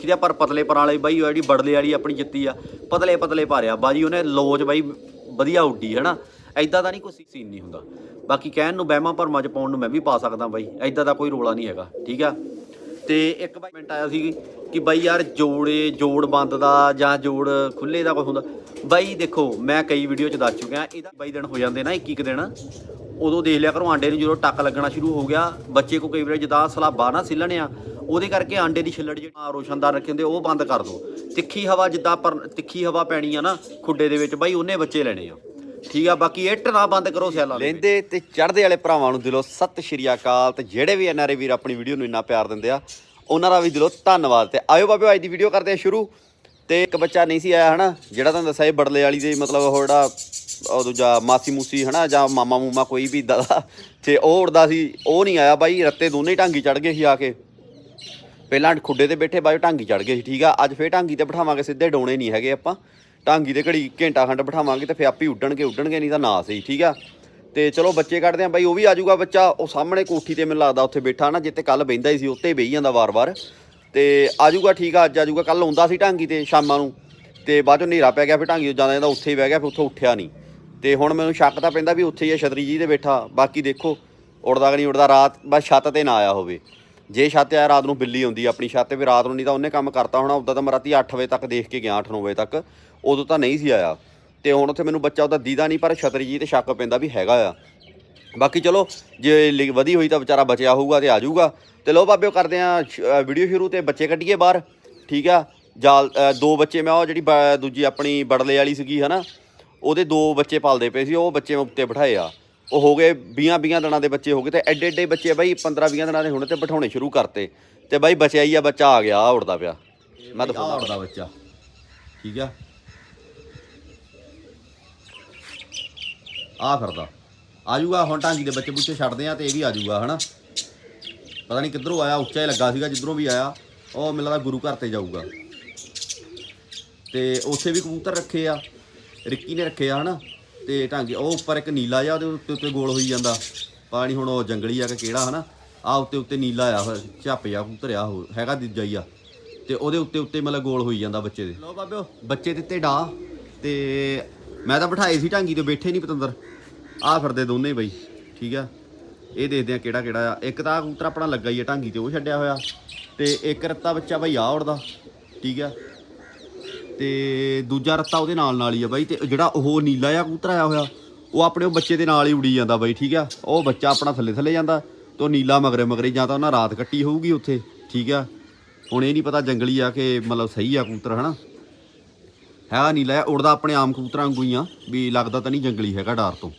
ਜਿਹਦੇ ਪਰ ਪਤਲੇ ਪਰ ਵਾਲੇ ਬਾਈ, ਉਹ ਜਿਹੜੀ ਬੜਲੇ ਵਾਲੀ ਆਪਣੀ ਜਿੱਤੀ ਆ, ਪਤਲੇ ਪਤਲੇ ਭਾਰਿਆ। ਬਾਜੀ, ਉਹਨੇ ਲੋਜ ਬਾਈ ਵਧੀਆ ਉੱਡੀ ਹੈ ਨਾ ਐਦਾਂ ਦਾ ਨਹੀਂ ਕੋਈ ਸੀਨ ਨਹੀਂ ਹੁੰਦਾ। ਬਾਕੀ ਕਹਿਣ ਨੂੰ ਬਹਿਮਾ ਭਰਮਾਂ ਚ ਪਾਉਣ ਨੂੰ ਮੈਂ ਵੀ ਪਾ ਸਕਦਾ ਬਾਈ। ਐਦਾਂ ਦਾ ਕੋਈ ਰੋਲਾ ਨਹੀਂ ਹੈਗਾ, ਠੀਕ ਆ? ਤੇ ਇੱਕ ਬਾਈ ਮਿੰਟ ਆਇਆ ਸੀ ਕਿ ਬਾਈ ਯਾਰ ਜੋੜੇ, ਜੋੜ ਬੰਦ ਦਾ ਜਾਂ ਜੋੜ ਖੁੱਲੇ ਦਾ ਕੋਈ ਹੁੰਦਾ। ਬਾਈ ਦੇਖੋ, ਮੈਂ ਕਈ ਵੀਡੀਓ ਚ ਦੱਸ ਚੁੱਕਿਆ, ਇਹਦਾ ਬਾਈ ਦਿਨ ਹੋ ਜਾਂਦੇ ਨਾ 21 ਦਿਨ। ਉਦੋਂ ਦੇਖ ਲਿਆ ਕਰੋ ਆਂਡੇ ਨੂੰ ਜਦੋਂ ਟੱਕ ਲੱਗਣਾ ਸ਼ੁਰੂ ਹੋ ਗਿਆ, ਬੱਚੇ ਕੋ ਕਈ ਵਾਰ ਜਿੱਦਾਂ ਸਲਾਬਾ ਨਾ ਸਿੱਲਣੇ ਆ, ਉਹਦੇ ਕਰਕੇ ਆਂਡੇ ਦੀ ਛਿੱਲੜ ਜਿਹੜਾ ਰੋਸ਼ਨਦਾਰ ਰੱਖੇ ਹੁੰਦੇ ਉਹ ਬੰਦ ਕਰ ਦਿਓ ਤਿੱਖੀ ਹਵਾ ਜਿੱਦਾਂ ਪਰ ਤਿੱਖੀ ਹਵਾ ਪੈਣੀ ਆ ਨਾ ਖੁੱਡੇ ਦੇ ਵਿੱਚ, ਬਾਈ ਉਹਨੇ ਬੱਚੇ ਲੈਣੇ ਆ। ਠੀਕ ਆ, ਬਾਕੀ ਇੱਟ ਨਾ ਬੰਦ ਕਰੋ ਸਿਆਲਾਂ ਲੈਂਦੇ ਤੇ ਚੜ੍ਹਦੇ ਵਾਲੇ ਭਰਾਵਾਂ ਨੂੰ ਦਿਲੋਂ ਸਤਿ ਸ਼੍ਰੀ ਅਕਾਲ ਤੇ ਜਿਹੜੇ ਵੀ ਐਨਆਰਏ ਵੀਰ ਆਪਣੀ ਵੀਡੀਓ ਨੂੰ ਇੰਨਾ ਪਿਆਰ ਦਿੰਦੇ ਆ, ਉਹਨਾਂ ਦਾ ਵੀ ਦਿਲੋਂ ਧੰਨਵਾਦ ਤੇ ਆਇਓ ਬਾਬਿਓ ਅੱਜ ਦੀ ਵੀਡੀਓ ਕਰਦੇ ਆ ਸ਼ੁਰੂ। ਤੇ ਇੱਕ ਬੱਚਾ ਨਹੀਂ ਸੀ ਆਇਆ ਹਨਾ, ਜਿਹੜਾ ਤੁਹਾਨੂੰ ਦੱਸਿਆ ਇਹ ਬੜਲੇ ਵਾਲੀ ਦੇ ਮਤਲਬ ਉਹ ਜਿਹੜਾ ਉਹ ਦੂਜਾ ਮਾਸੀ ਮੂਸੀ ਹਨਾ, ਜਾਂ ਮਾਮਾ ਮੂਮਾ ਕੋਈ ਵੀ ਏਦਾਂ ਦਾ ਤੇ ਉਹ ਉੜਦਾ ਸੀ, ਉਹ ਨਹੀਂ ਆਇਆ ਬਾਈ, ਰੱਤੇ ਦੋਨੇ ਹੀ ਢਾਂਗੀ ਚੜ ਗਏ ਸੀ ਆ ਕੇ। ਪਹਿਲਾਂ ਖੁੱਡੇ ਤੇ ਬੈਠੇ ਬਾਅਦ ਢਾਂਗੀ ਚੜ ਗਏ ਸੀ, ਠੀਕ ਆ? ਅੱਜ ਫੇਰ ਢਾਂਗੀ ਤੇ ਬਿਠਾਵਾਂਗੇ, ਸਿੱਧੇ ਡੋਣੇ ਨਹੀਂ ਹੈਗੇ ਆਪਾਂ। ਢਾਂਗੀ ਤੇ ਘੜੀ ਘੰਟਾ ਖੰਡ ਬਿਠਾਵਾਂਗੇ ਤੇ ਫੇ ਆਪੀ ਉੱਡਣਗੇ ਉੱਡਣਗੇ ਨਹੀਂ ਤਾਂ ਨਾ ਸਹੀ, ਠੀਕ ਆ? ਤੇ ਚਲੋ ਬੱਚੇ ਕੱਢਦੇ ਆ ਬਾਈ, ਉਹ ਵੀ ਆ ਜਾਊਗਾ ਬੱਚਾ, ਉਹ ਸਾਹਮਣੇ ਕੋਠੀ ਤੇ ਮੈਨੂੰ ਲੱਗਦਾ ਉੱਥੇ ਬੈਠਾ ਨਾ ਜਿੱਤੇ ਕੱਲ ਬਹਿੰਦਾ ਹੀ ਸੀ ਉੱਤੇ ਬਹਿ ਜਾਂਦਾ ਵਾਰ-ਵਾਰ। ਤੇ ਆ ਜਾਊਗਾ, ਠੀਕ ਆ, ਅੱਜ ਆ ਜਾਊਗਾ ਕੱਲ ਆਉਂਦਾ ਸੀ ਢਾਂਗੀ ਤੇ ਸ਼ਾਮਾਂ ਨੂੰ। ਤੇ ਬਾਅਦ ਚੋਂ ਹਨੇਰਾ ਪੈ ਗਿਆ, ਫਿਰ ਢਾਂਗੀ ਤੋਂ ਜਾਂਦਾ ਜਾਂਦਾ ਉੱਥੇ ਹੀ ਬਹਿ ਗਿਆ, ਫਿਰ ਉੱਥੋਂ ਉੱਠਿਆ ਨਹੀਂ। ਤੇ ਹੁਣ ਮੈਨੂੰ ਸ਼ੱਕ ਤਾਂ ਪੈਂਦਾ ਵੀ ਉੱਥੇ ਹੀ ਆ ਛਤਰੀ ਜੀ ਦੇ ਬੈਠਾ, ਬਾਕੀ ਦੇਖੋ ਉੜਦਾ ਕਿ ਨਹੀਂ ਉੜਦਾ ਰਾਤ ਬਸ ਛੱਤ ਤੇ ਨਾ ਆਇਆ ਹੋਵੇ। ਜੇ ਛੱਤ ਤੇ ਆਇਆ, ਰਾਤ ਨੂੰ ਬਿੱਲੀ ਆਉਂਦੀ ਆਪਣੀ ਛੱਤ ਤੇ, ਵੀ ਰਾਤ ਨੂੰ ਨਹੀਂ ਤਾਂ ਉਹਨੇ ਕੰਮ ਕਰਤਾ ਹੋਣਾ, ਉਦਾਂ ਤਾਂ ਮੈਂ ਰਾਤੀ 8 ਵਜੇ ਤੱਕ ਦੇਖ ਕੇ ਗਿਆ 8-9 ਵਜੇ ਤੱਕ, ਉਦੋਂ ਤਾਂ ਨਹੀਂ ਸੀ ਆਇਆ। ਤੇ ਹੁਣ ਉੱਥੇ ਮੈਨੂੰ ਬੱਚਾ ਉਹਦਾ ਦੀਦਾ ਨਹੀਂ, ਪਰ ਛਤਰੀ ਜੀ ਤੇ ਸ਼ੱਕ ਪੈਂਦਾ ਵੀ ਹੈਗਾ ਆ। ਬਾਕੀ ਚਲੋ, ਜੇ ਲਿ- ਵਧੀ ਹੋਈ ਤਾਂ ਵਿਚਾਰਾ ਬਚਿਆ ਹੋਊਗਾ ਤੇ ਆ ਜਾਊਗਾ। ਤੇ ਲੋ ਬਾਬਿਓ ਕਰਦੇ ਆ ਵੀਡੀਓ ਸ਼ੁਰੂ ਤੇ ਬੱਚੇ ਕੱਢੀਏ ਬਾਹਰ। ਠੀਕ ਆ? ਜਾਲ ਦੋ ਬੱਚੇ ਮੈਂ ਉਹ ਜਿਹੜੀ ਬ- ਦੂਜੀ ਆਪਣੀ ਬੜਲੇ ਵਾਲੀ ਸੀਗੀ, ਹਨਾ? ਉਹਦੇ ਦੋ ਬੱਚੇ ਪਾਲਦੇ ਪਏ ਸੀ ਉਹ ਬੱਚੇ ਮੈਂ ਉੱਤੇ ਬਿਠਾਏ ਆ। ਉਹ ਹੋ ਗਏ 20 20 ਦਿਨਾਂ ਦੇ ਬੱਚੇ ਹੋ ਗਏ ਤੇ ਐਡੇ ਐਡੇ ਬੱਚੇ ਬਾਈ 15 20 ਦਿਨਾਂ ਦੇ ਹੁਣ ਤੇ ਬਿਠਾਉਣੇ ਸ਼ੁਰੂ ਕਰਤੇ। ਤੇ ਬਾਈ ਬਚਿਆ ਹੀ ਆ ਬੱਚਾ ਆ ਗਿਆ ਆ ਉੜਦਾ ਪਿਆ। ਮੈਂ ਤਾਂ ਆਹ ਉੜਦਾ ਬੱਚਾ। ਠੀਕ ਆ? ਆ ਫਿਰਦਾ। ਆ ਜਾਊਗਾ ਹੁਣ ਢਾਂਗੀ ਦੇ ਬੱਚੇ ਬੁੱਚੇ ਛੱਡਦੇ ਆ ਤੇ ਇਹ ਵੀ ਆ ਜਾਊਗਾ ਹਨਾ? ਪਤਾ ਨਹੀਂ ਕਿੱਧਰੋਂ ਆਇਆ ਉੱਚਾ ਹੀ ਲੱਗਾ ਸੀਗਾ ਜਿੱਧਰੋਂ ਵੀ ਆਇਆ। ਉਹ ਮੈਨੂੰ ਲੱਗਦਾ ਗੁਰੂ ਘਰ ਤੇ ਜਾਊਗਾ। ਤੇ ਉੱਥੇ ਵੀ ਕਬੂਤਰ ਰੱਖੇ ਆ। ਰਿੱਕੀ ਨੇ ਰੱਖੇ ਆ ਹਨਾ ਤੇ ਢਾਂਗੀ ਉਹ ਉੱਪਰ ਇੱਕ ਨੀਲਾ ਜਿਹਾ ਉਹਦੇ ਉੱਤੇ ਉੱਤੇ ਗੋਲ ਹੋਈ ਜਾਂਦਾ। ਨਹੀਂ ਹੁਣ ਉਹ ਜੰਗਲੀ ਆ ਕਿ ਕਿਹੜਾ ਹਨਾ। ਆ ਉੱਤੇ ਉੱਤੇ ਨੀਲਾ ਆ ਹੋਇਆ ਝੱਪ ਜਾ ਕਬੂਤਰ ਆ ਉਹ ਹੈਗਾ ਦੂਜਾ ਹੀ ਆ। ਤੇ ਉਹਦੇ ਉੱਤੇ ਉੱਤੇ ਮਤਲਬ ਗੋਲ ਹੋਈ ਜਾਂਦਾ ਬੱਚੇ ਦੇ। ਲੋ ਬਾਬਿਓ। ਬੱਚੇ ਦਿੱਤੇ ਡਾ। ਤੇ ਮੈਂ ਤਾਂ ਬਿਠਾਏ ਸੀ ਢਾਂਗੀ ਤੇ ਬੈਠੇ ਨਹੀਂ ਪਤੰਦਰ। ਆ ਫਿਰਦੇ ਦੋਨੇ ਬਈ ਠੀਕ ਆ। ਇਹ ਦੇਖਦੇ ਆ ਕਿਹੜਾ ਕਿਹੜਾ ਆ। ਇੱਕ ਤਾਂ ਕਬੂਤਰ ਆਪਣਾ ਲੱਗਾ ਹੀ ਆ ਢਾਂਗੀ ਤੇ ਉਹ ਛੱਡਿਆ ਹੋਇਆ। ਤੇ ਇੱਕ ਰੱਤਾ ਬੱਚਾ ਬਈ ਆ ਉੜਦਾ ਠੀਕ ਆ। ਤੇ ਦੂਜਾ ਰੱਤਾ ਉਹਦੇ ਨਾਲ ਨਾਲ ਹੀ ਆ ਬਾਈ, ਤੇ ਜਿਹੜਾ ਉਹ ਨੀਲਾ ਜਿਹਾ ਕਬੂਤਰ ਆਇਆ ਹੋਇਆ, ਉਹ ਆਪਣੇ ਉਹ ਬੱਚੇ ਦੇ ਨਾਲ ਹੀ ਉੜੀ ਜਾਂਦਾ ਬਾਈ, ਠੀਕ ਆ? ਉਹ ਬੱਚਾ ਆਪਣਾ ਥੱਲੇ ਥੱਲੇ ਜਾਂਦਾ, ਤੇ ਉਹ ਨੀਲਾ ਮਗਰੇ ਮਗਰੇ ਜਾਂ ਤਾਂ ਉਹਨਾਂ ਰਾਤ ਕੱਟੀ ਹੋਊਗੀ ਉੱਥੇ, ਠੀਕ ਆ? ਹੁਣ ਇਹ ਨਹੀਂ ਪਤਾ ਜੰਗਲੀ ਆ ਕਿ ਮਤਲਬ ਸਹੀ ਆ ਕਬੂਤਰ, ਹਨਾ? ਹੈਗਾ ਨੀਲਾ ਆ ਉੜਦਾ ਆਪਣੇ ਆਮ ਕਬੂਤਰਾਂ ਵਾਂਗੂ ਹੀ ਆ, ਵੀ ਲੱਗਦਾ ਤਾਂ ਨਹੀਂ ਜੰਗਲੀ ਹੈਗਾ ਡਰ ਤੋਂ।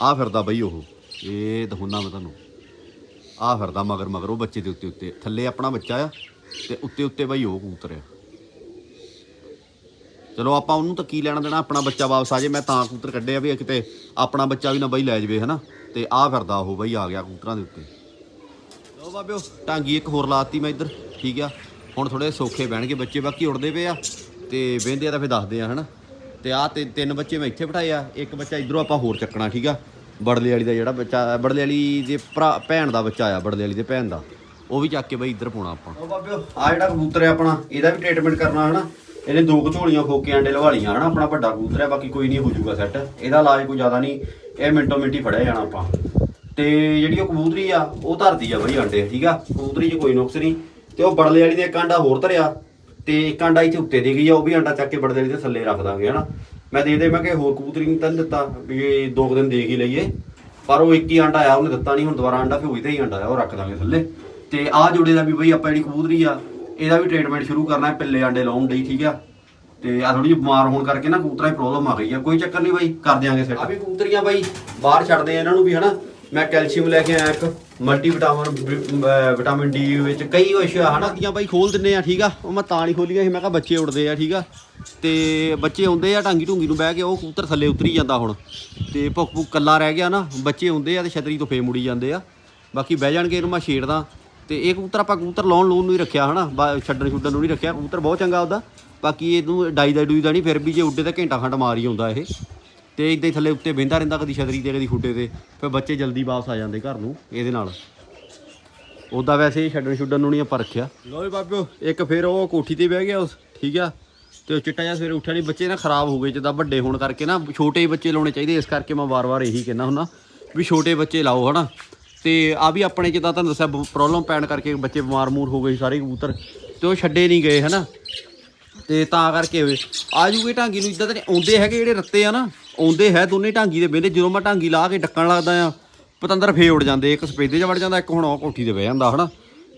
ਆ ਫਿਰਦਾ ਬਾਈ ਉਹ, ਇਹ ਦਿਖਾਉਣਾ ਮੈਂ ਤੁਹਾਨੂੰ। ਆ ਫਿਰਦਾ ਮਗਰ ਮਗਰ ਉਹ ਬੱਚੇ ਦੇ ਉੱਤੇ ਉੱਤੇ, ਥੱਲੇ ਆਪਣਾ ਬੱਚਾ ਆ, ਤੇ ਉੱਤੇ ਉੱਤੇ ਬਾਈ ਉਹ ਕਬੂਤਰ ਆ। ਚਲੋ ਆਪਾਂ ਉਹਨੂੰ ਤਾਂ ਕੀ ਲੈਣਾ ਦੇਣਾ? ਆਪਣਾ ਬੱਚਾ ਵਾਪਸ ਆ ਜੇ, ਮੈਂ ਤਾਂ ਕਬੂਤਰ ਕੱਢਿਆ ਵੀ ਕਿਤੇ। ਆਪਣਾ ਬੱਚਾ ਵੀ ਨਾ ਬਈ ਲੈ ਜਵੇ, ਹਨਾ? ਤੇ ਆ ਫਿਰਦਾ ਉਹ ਬਈ, ਆ ਗਿਆ ਕਬੂਤਰਾਂ ਦੇ ਉੱਤੇ। ਲੋ ਬਾਬਿਓ ਟਾਂਗੀ ਇੱਕ ਹੋਰ ਲਾਤੀ ਮੈਂ ਇੱਧਰ, ਠੀਕ ਆ? ਹੁਣ ਥੋੜੇ ਸੌਖੇ ਬਹਿਣਗੇ ਬੱਚੇ, ਬਾਕੀ ਉੜਦੇ ਪਏ ਆ। ਤੇ ਵਹਿੰਦੇ ਆ ਤਾਂ ਫਿਰ ਦੱਸਦੇ ਆ, ਹਨਾ? ਤੇ ਆ ਤੇ ਤਿੰਨ ਬੱਚੇ ਮੈਂ ਇੱਥੇ ਬਿਠਾਏ ਆ। ਇੱਕ ਬੱਚਾ ਇਧਰੋਂ ਆਪਾਂ ਹੋਰ ਚੱਕਣਾ, ਠੀਕ ਆ? ਬੜਲੇ ਵਾਲੀ ਦਾ ਜਿਹੜਾ ਬੱਚਾ ਬੜਲੇ ਵਾਲੀ ਦੇ ਭਰਾ, ਭੈਣ ਦਾ ਬੱਚਾ ਆ ਬੜਲੇ ਵਾਲੀ ਦੇ ਭੈਣ ਦਾ। ਉਹ ਵੀ ਚੱਕ ਕੇ ਬਈ ਇੱਧਰ ਪਾਉਣਾ ਆਪਾਂ। ਉਹ ਬਾਬਿਓ ਆ ਜਿਹੜਾ ਕਬੂਤਰ ਹੈ ਆਪਣਾ, ਇਹਦਾ ਵੀ ਟ੍ਰੀਟਮੈਂਟ ਕਰਨਾ, ਹਨਾ? ਇਹਨੇ ਦੋ ਝੋਲੀਆਂ ਖੋਕੇ ਆਂਡੇ ਲਵਾ ਲੀਆਂ ਹਨਾ, ਆਪਣਾ ਵੱਡਾ ਕਬੂਤਰ ਹੈ, ਬਾਕੀ ਕੋਈ ਨਹੀਂ ਹੋ ਜਾਊਗਾ ਸੈੱਟ ਇਹਦਾ ਇਲਾਜ ਕੋਈ ਜ਼ਿਆਦਾ ਨਹੀਂ, ਇਹ ਮਿੰਟੋ ਮਿੰਟੀ ਫੜਿਆ ਜਾਣਾ ਆਪਾਂ। ਤੇ ਜਿਹੜੀ ਉਹ ਕਬੂਤਰੀ ਆ, ਉਹ ਧਰਦੀ ਆ ਬਈ ਅੰਡੇ ਠੀਕ ਆ? ਕਬੂਤਰੀ 'ਚ ਕੋਈ ਨੁਕਸ ਨਹੀਂ। ਤੇ ਉਹ ਬੜਲੇ ਵਾਲੀ ਦੇ ਇੱਕ ਆਂਡਾ ਹੋਰ ਧਰਿਆ, ਤੇ ਇੱਕ ਆਂਡਾ ਇੱਥੇ ਉੱਤੇ ਦੇ ਗਈ ਆ, ਉਹ ਵੀ ਆਂਡਾ ਚੱਕ ਕੇ ਬੜਲੇ ਵਾਲੀ ਦੇ ਥੱਲੇ ਰੱਖ ਦਾਂਗੇ, ਹਨਾ? ਮੈਂ ਦੇ ਦੇ, ਮੈਂ ਕਿ ਹੋਰ ਕਬੂਤਰੀ ਨਹੀਂ ਤਾਂ ਦਿੱਤਾ, ਵੀ ਦੋ ਕੁ ਦਿਨ ਦੇਖ ਹੀ ਲਈਏ। ਪਰ ਉਹ ਇੱਕ ਹੀ ਆਂਡਾ ਆਇਆ ਉਹਨੇ ਦਿੱਤਾ ਨਹੀਂ ਹੁਣ ਦੁਬਾਰਾ ਆਂਡਾ ਫਿਰ ਉਹੀ ਤੇ ਹੀ ਆਂਡਾ ਆਇਆ ਉਹ ਰੱਖ ਦਾਂਗੇ ਥੱਲੇ। ਤੇ ਆਹ ਜੋੜੇ ਦਾ ਵੀ ਬਈ ਆਪਾਂ ਜਿਹੜੀ ਕਬੂਤਰੀ ਆ ਇਹਦਾ ਵੀ ਟ੍ਰੀਟਮੈਂਟ ਸ਼ੁਰੂ ਕਰਨਾ ਹੈ ਪਿੱਲੇ ਆਂਡੇ ਲਾਉਣ ਲਈ ਠੀਕ ਆ? ਤੇ ਆ ਥੋੜੀ ਜਿਹੀ ਬਿਮਾਰ ਹੋਣ ਕਰਕੇ ਨਾ ਕਬੂਤਰਾਂ ਦੀ ਪ੍ਰੋਬਲਮ ਆ ਗਈ ਆ। ਕੋਈ ਚੱਕਰ ਨਹੀਂ ਬਾਈ ਕਰ ਦਿਆਂਗੇ ਸੈੱਟ ਆ ਵੀ ਕਬੂਤਰੀਆਂ ਬਾਈ ਬਾਹਰ ਛੱਡਦੇ ਆ ਇਹਨਾਂ ਨੂੰ ਵੀ ਹਨਾ? ਮੈਂ ਕੈਲਸ਼ੀਅਮ ਲੈ ਕੇ ਆਇਆ ਇੱਕ ਮਲਟੀ ਵਿਟਾਮਿਨ ਵਿਟਾਮਿਨ ਡੀ ਵਿੱਚ ਕਈ ਕੁਛ ਆ ਹਨਾ? ਦੀਆਂ ਬਾਈ ਖੋਲ ਦਿੰਨੇ ਆ ਠੀਕ ਆ? ਉਹ ਮੈਂ ਤਾਂ ਨਹੀਂ ਖੋਲੀਆਂ ਸੀ ਮੈਂ ਕਿਹਾ ਬੱਚੇ ਉੜਦੇ ਆ ਠੀਕ ਆ? ਤੇ ਬੱਚੇ ਆਉਂਦੇ ਆ ਢਾਂਗੀ ਢੂੰਗੀ ਨੂੰ ਬਹਿ ਕੇ ਉਹ ਕਬੂਤਰ ਥੱਲੇ ਉਤਰੀ ਜਾਂਦਾ ਹੁਣ। ਤੇ ਭੁੱਖ ਭੁੱਖ ਕੱਲਾ ਰਹਿ ਗਿਆ ਨਾ ਬੱਚੇ ਆਉਂਦੇ ਆ ਤੇ ਛਤਰੀ ਤੋਂ ਫੇ ਮੁੜੀ ਜਾਂਦੇ ਆ। ਬਾਕੀ ਬਹਿ ਜਾਣਗੇ ਇਹਨੂੰ ਮੈਂ ਛੇੜਦਾ। ਤੇ ਇਹ ਕਬੂਤਰ ਆਪਾਂ ਕਬੂਤਰ ਲਾਉਣ ਲੂਣ ਨੂੰ ਹੀ ਰੱਖਿਆ ਹਨਾ? ਛੱਡਣ ਛੁੱਡਣ ਨੂੰ ਨਹੀਂ ਰੱਖਿਆ। ਕਬੂਤਰ ਬਹੁਤ ਚੰਗਾ ਉਹਦਾ। ਬਾਕੀ ਇਹਨੂੰ ਡਾਈ ਦਾ ਡੂਈ ਦਾ ਨਹੀਂ ਫਿਰ ਵੀ ਜੇ ਉੱਡੇ ਤਾਂ ਘੰਟਾ ਖੰਡ ਮਾਰ ਹੀ ਆਉਂਦਾ ਇਹ। ਤੇ ਇਦਾਂ ਹੀ ਥੱਲੇ ਉੱਤੇ ਬਹਿੰਦਾ ਰਹਿੰਦਾ ਕਦੀ ਛਤਰੀ ਤੇ ਕਦੀ ਖੁੱਡੇ ਤੇ। ਫਿਰ ਬੱਚੇ ਜਲਦੀ ਵਾਪਸ ਆ ਜਾਂਦੇ ਘਰ ਨੂੰ ਇਹਦੇ ਨਾਲ। ਉਦਾਂ ਵੈਸੇ ਛੱਡਣ ਛੁੱਡਣ ਨੂੰ ਨਹੀਂ ਆਪਾਂ ਰੱਖਿਆ। ਲੋ ਵੀ ਬਾਬਿਓ ਇੱਕ ਫਿਰ ਉਹ ਕੋਠੀ ਤੇ ਬਹਿ ਗਿਆ ਉਸ ਠੀਕ ਆ? ਤੇ ਉਹ ਚਿੱਟਾ ਜਿਹਾ ਸਵੇਰੇ ਉੱਠਿਆ ਨਹੀਂ ਬੱਚੇ ਨਾ ਖਰਾਬ ਹੋ ਗਏ ਜਿੱਦਾਂ ਵੱਡੇ ਹੋਣ ਕਰਕੇ ਨਾ। ਛੋਟੇ ਹੀ ਬੱਚੇ ਲਾਉਣੇ ਚਾਹੀਦੇ ਇਸ ਕਰਕੇ ਮੈਂ ਵਾਰ-ਵਾਰ ਇਹੀ ਕਹਿਣਾ ਹੁੰਦਾ ਵੀ ਛੋਟੇ ਬੱਚੇ ਲਾਓ ਹਨਾ? ਤੇ ਆ ਵੀ ਆਪਣੇ ਜਿੱਦਾਂ ਤੁਹਾਨੂੰ ਦੱਸਿਆ ਪ੍ਰੋਬਲਮ ਪੈਣ ਕਰਕੇ ਬੱਚੇ ਬਿਮਾਰ ਮੂਰ ਹੋ ਗਏ ਸਾਰੇ ਕਬੂਤਰ ਤੇ ਉਹ ਛੱਡੇ ਨਹੀਂ ਗਏ, ਹਨਾ? ਤੇ ਤਾਂ ਕਰਕੇ ਹੋਵੇ ਆ ਜੂਗੇ ਢਾਂਗੀ ਨੂੰ ਇਦਾਂ ਤਾਂ ਆਉਂਦੇ ਹੈਗੇ ਜਿਹੜੇ ਰੱਤੇ ਆ ਨਾ, ਆਉਂਦੇ ਹੈ ਦੋਨੇ ਢਾਂਗੀ ਦੇ ਬਹਿੰਦੇ, ਜਦੋਂ ਮੈਂ ਢਾਂਗੀ ਲਾ ਕੇ ਡੱਕਣ ਲੱਗਦਾ ਆ, ਪਤੰਦਰ ਫੇ ਉੱਡ ਜਾਂਦੇ, ਇੱਕ ਸਪੇਦੇ 'ਚ ਵੜ ਜਾਂਦਾ, ਇੱਕ ਹੁਣ ਉਹ ਕੋਠੀ ਤੇ ਬਹਿ ਜਾਂਦਾ, ਹਨਾ?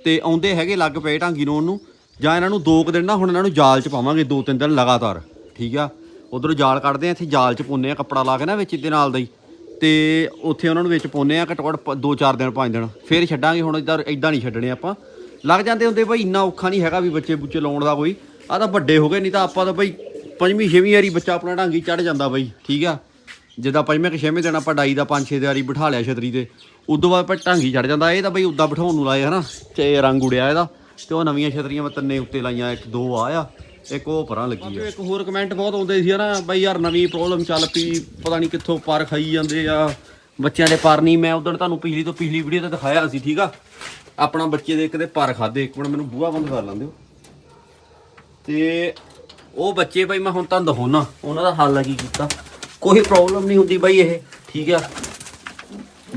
ਤੇ ਆਉਂਦੇ ਹੈਗੇ ਲੱਗ ਪਏ ਢਾਂਗੀ ਨੂੰ ਉਹਨੂੰ, ਜਾਂ ਇਹਨਾਂ ਨੂੰ ਦੋ ਕੁ ਦਿਨ ਨਾ ਹੁਣ ਇਹਨਾਂ ਨੂੰ ਜਾਲ 'ਚ ਪਾਵਾਂਗੇ, ਦੋ ਤਿੰਨ ਦਿਨ ਲਗਾਤਾਰ, ਠੀਕ ਆ? ਉਧਰੋਂ ਜਾਲ ਕੱਢਦੇ ਆ, ਇੱਥੇ ਜਾਲ 'ਚ ਪਾਉਂਦੇ ਆ ਕੱਪੜਾ ਲਾ ਕੇ ਨਾ ਵਿੱਚ, ਇਹਦੇ ਨਾਲ ਦਾ ਹੀ। ਤੇ ਉੱਥੇ ਉਹਨਾਂ ਨੂੰ ਵਿੱਚ ਪਾਉਂਦੇ ਆ ਘੱਟੋ ਘੱਟ ਪ- ਦੋ ਚਾਰ ਦਿਨ, ਪੰਜ ਦਿਨ। ਫੇਰ ਛੱਡਾਂਗੇ, ਹੁਣ ਇਦਾਂ ਇਦਾਂ ਨਹੀਂ ਛੱਡਣੇ ਆਪਾਂ। ਲੱਗ ਜਾਂਦੇ ਹੁੰਦੇ ਬਈ, ਇੰਨਾ ਔਖਾ ਨਹੀਂ ਹੈਗਾ ਵੀ ਬੱਚੇ ਬੁੱਚੇ ਲਾਉਣ ਦਾ ਕੋਈ। ਆ ਤਾਂ ਵੱਡੇ ਹੋ ਗਏ, ਨਹੀਂ ਤਾਂ ਆਪਾਂ ਤਾਂ ਬਈ ਪੰਜਵੀਂ, ਛੇਵੀਂ ਵਾਰੀ ਬੱਚਾ ਆਪਣਾ ਢਾਂਗੀ ਚੜ ਜਾਂਦਾ ਬਈ, ਠੀਕ ਆ? ਜਿੱਦਾਂ ਪੰਜਵੇਂ ਕਿ ਛੇਵੇਂ ਦਿਨ ਆਪਾਂ ਡਾਈ ਦਾ ਪੰਜ, ਛੇ ਵਾਰੀ ਬਿਠਾ ਲਿਆ ਛਤਰੀ ਤੇ। ਉਦੋਂ ਬਾਅਦ ਆਪਾਂ ਢਾਂਗੀ ਚੜ ਜਾਂਦਾ। ਇਹ ਤਾਂ ਬਈ ਉਦਾਂ ਬਿਠਾਉਣ ਨੂੰ ਲਾਏ ਹਨਾ। ਤੇ ਰੰਗ ਉੜਿਆ ਇਹਦਾ। ਤੇ ਉਹ ਨਵੀਆਂ ਛਤਰੀਆਂ ਮੈਂ ਤਿੰਨੇ ਉੱਤੇ ਲਾਈਆਂ, ਇੱਕ, ਦੋ ਆ ਆ। ਇੱਕ ਉਹ ਪਰਾਂ ਲੱਗੀ ਆ। ਇੱਕ ਹੋਰ ਕਮੈਂਟ ਬਹੁਤ ਆਉਂਦੇ ਸੀ ਹਨਾ ਬਈ ਯਾਰ ਨਵੀਂ ਪ੍ਰੋਬਲਮ ਚੱਲ ਪਈ ਪਤਾ ਨਹੀਂ ਕਿੱਥੋਂ ਪਰ ਖਾਈ ਜਾਂਦੇ ਆ। ਬੱਚਿਆਂ ਦੇ ਪਰ ਨਹੀਂ ਮੈਂ ਉਦੋਂ ਤੁਹਾਨੂੰ ਪਿਛਲੀ ਤੋਂ ਪਿਛਲੀ ਵੀਡੀਓ ਤੇ ਦਿਖਾਇਆ ਸੀ ਠੀਕ ਆ? ਆਪਣਾ ਬੱਚੇ ਦੇ ਕਿਤੇ ਪਰ ਖਾਦੇ ਇੱਕ ਮਿੰਟ ਮੈਨੂੰ ਬੂਹਾ ਬੰਦ ਕਰ ਲੈਂਦੇ ਹੋ ਤੇ ਉਹ ਬੱਚੇ ਬਈ ਮੈਂ ਹੁਣ ਤੁਹਾਨੂੰ ਦਿਖਾਉਣਾ ਉਹਨਾਂ ਦਾ ਹੱਲ ਕੀ ਕੀਤਾ। ਕੋਈ ਪ੍ਰੋਬਲਮ ਨਹੀਂ ਹੁੰਦੀ ਬਈ ਇਹ ਠੀਕ ਆ?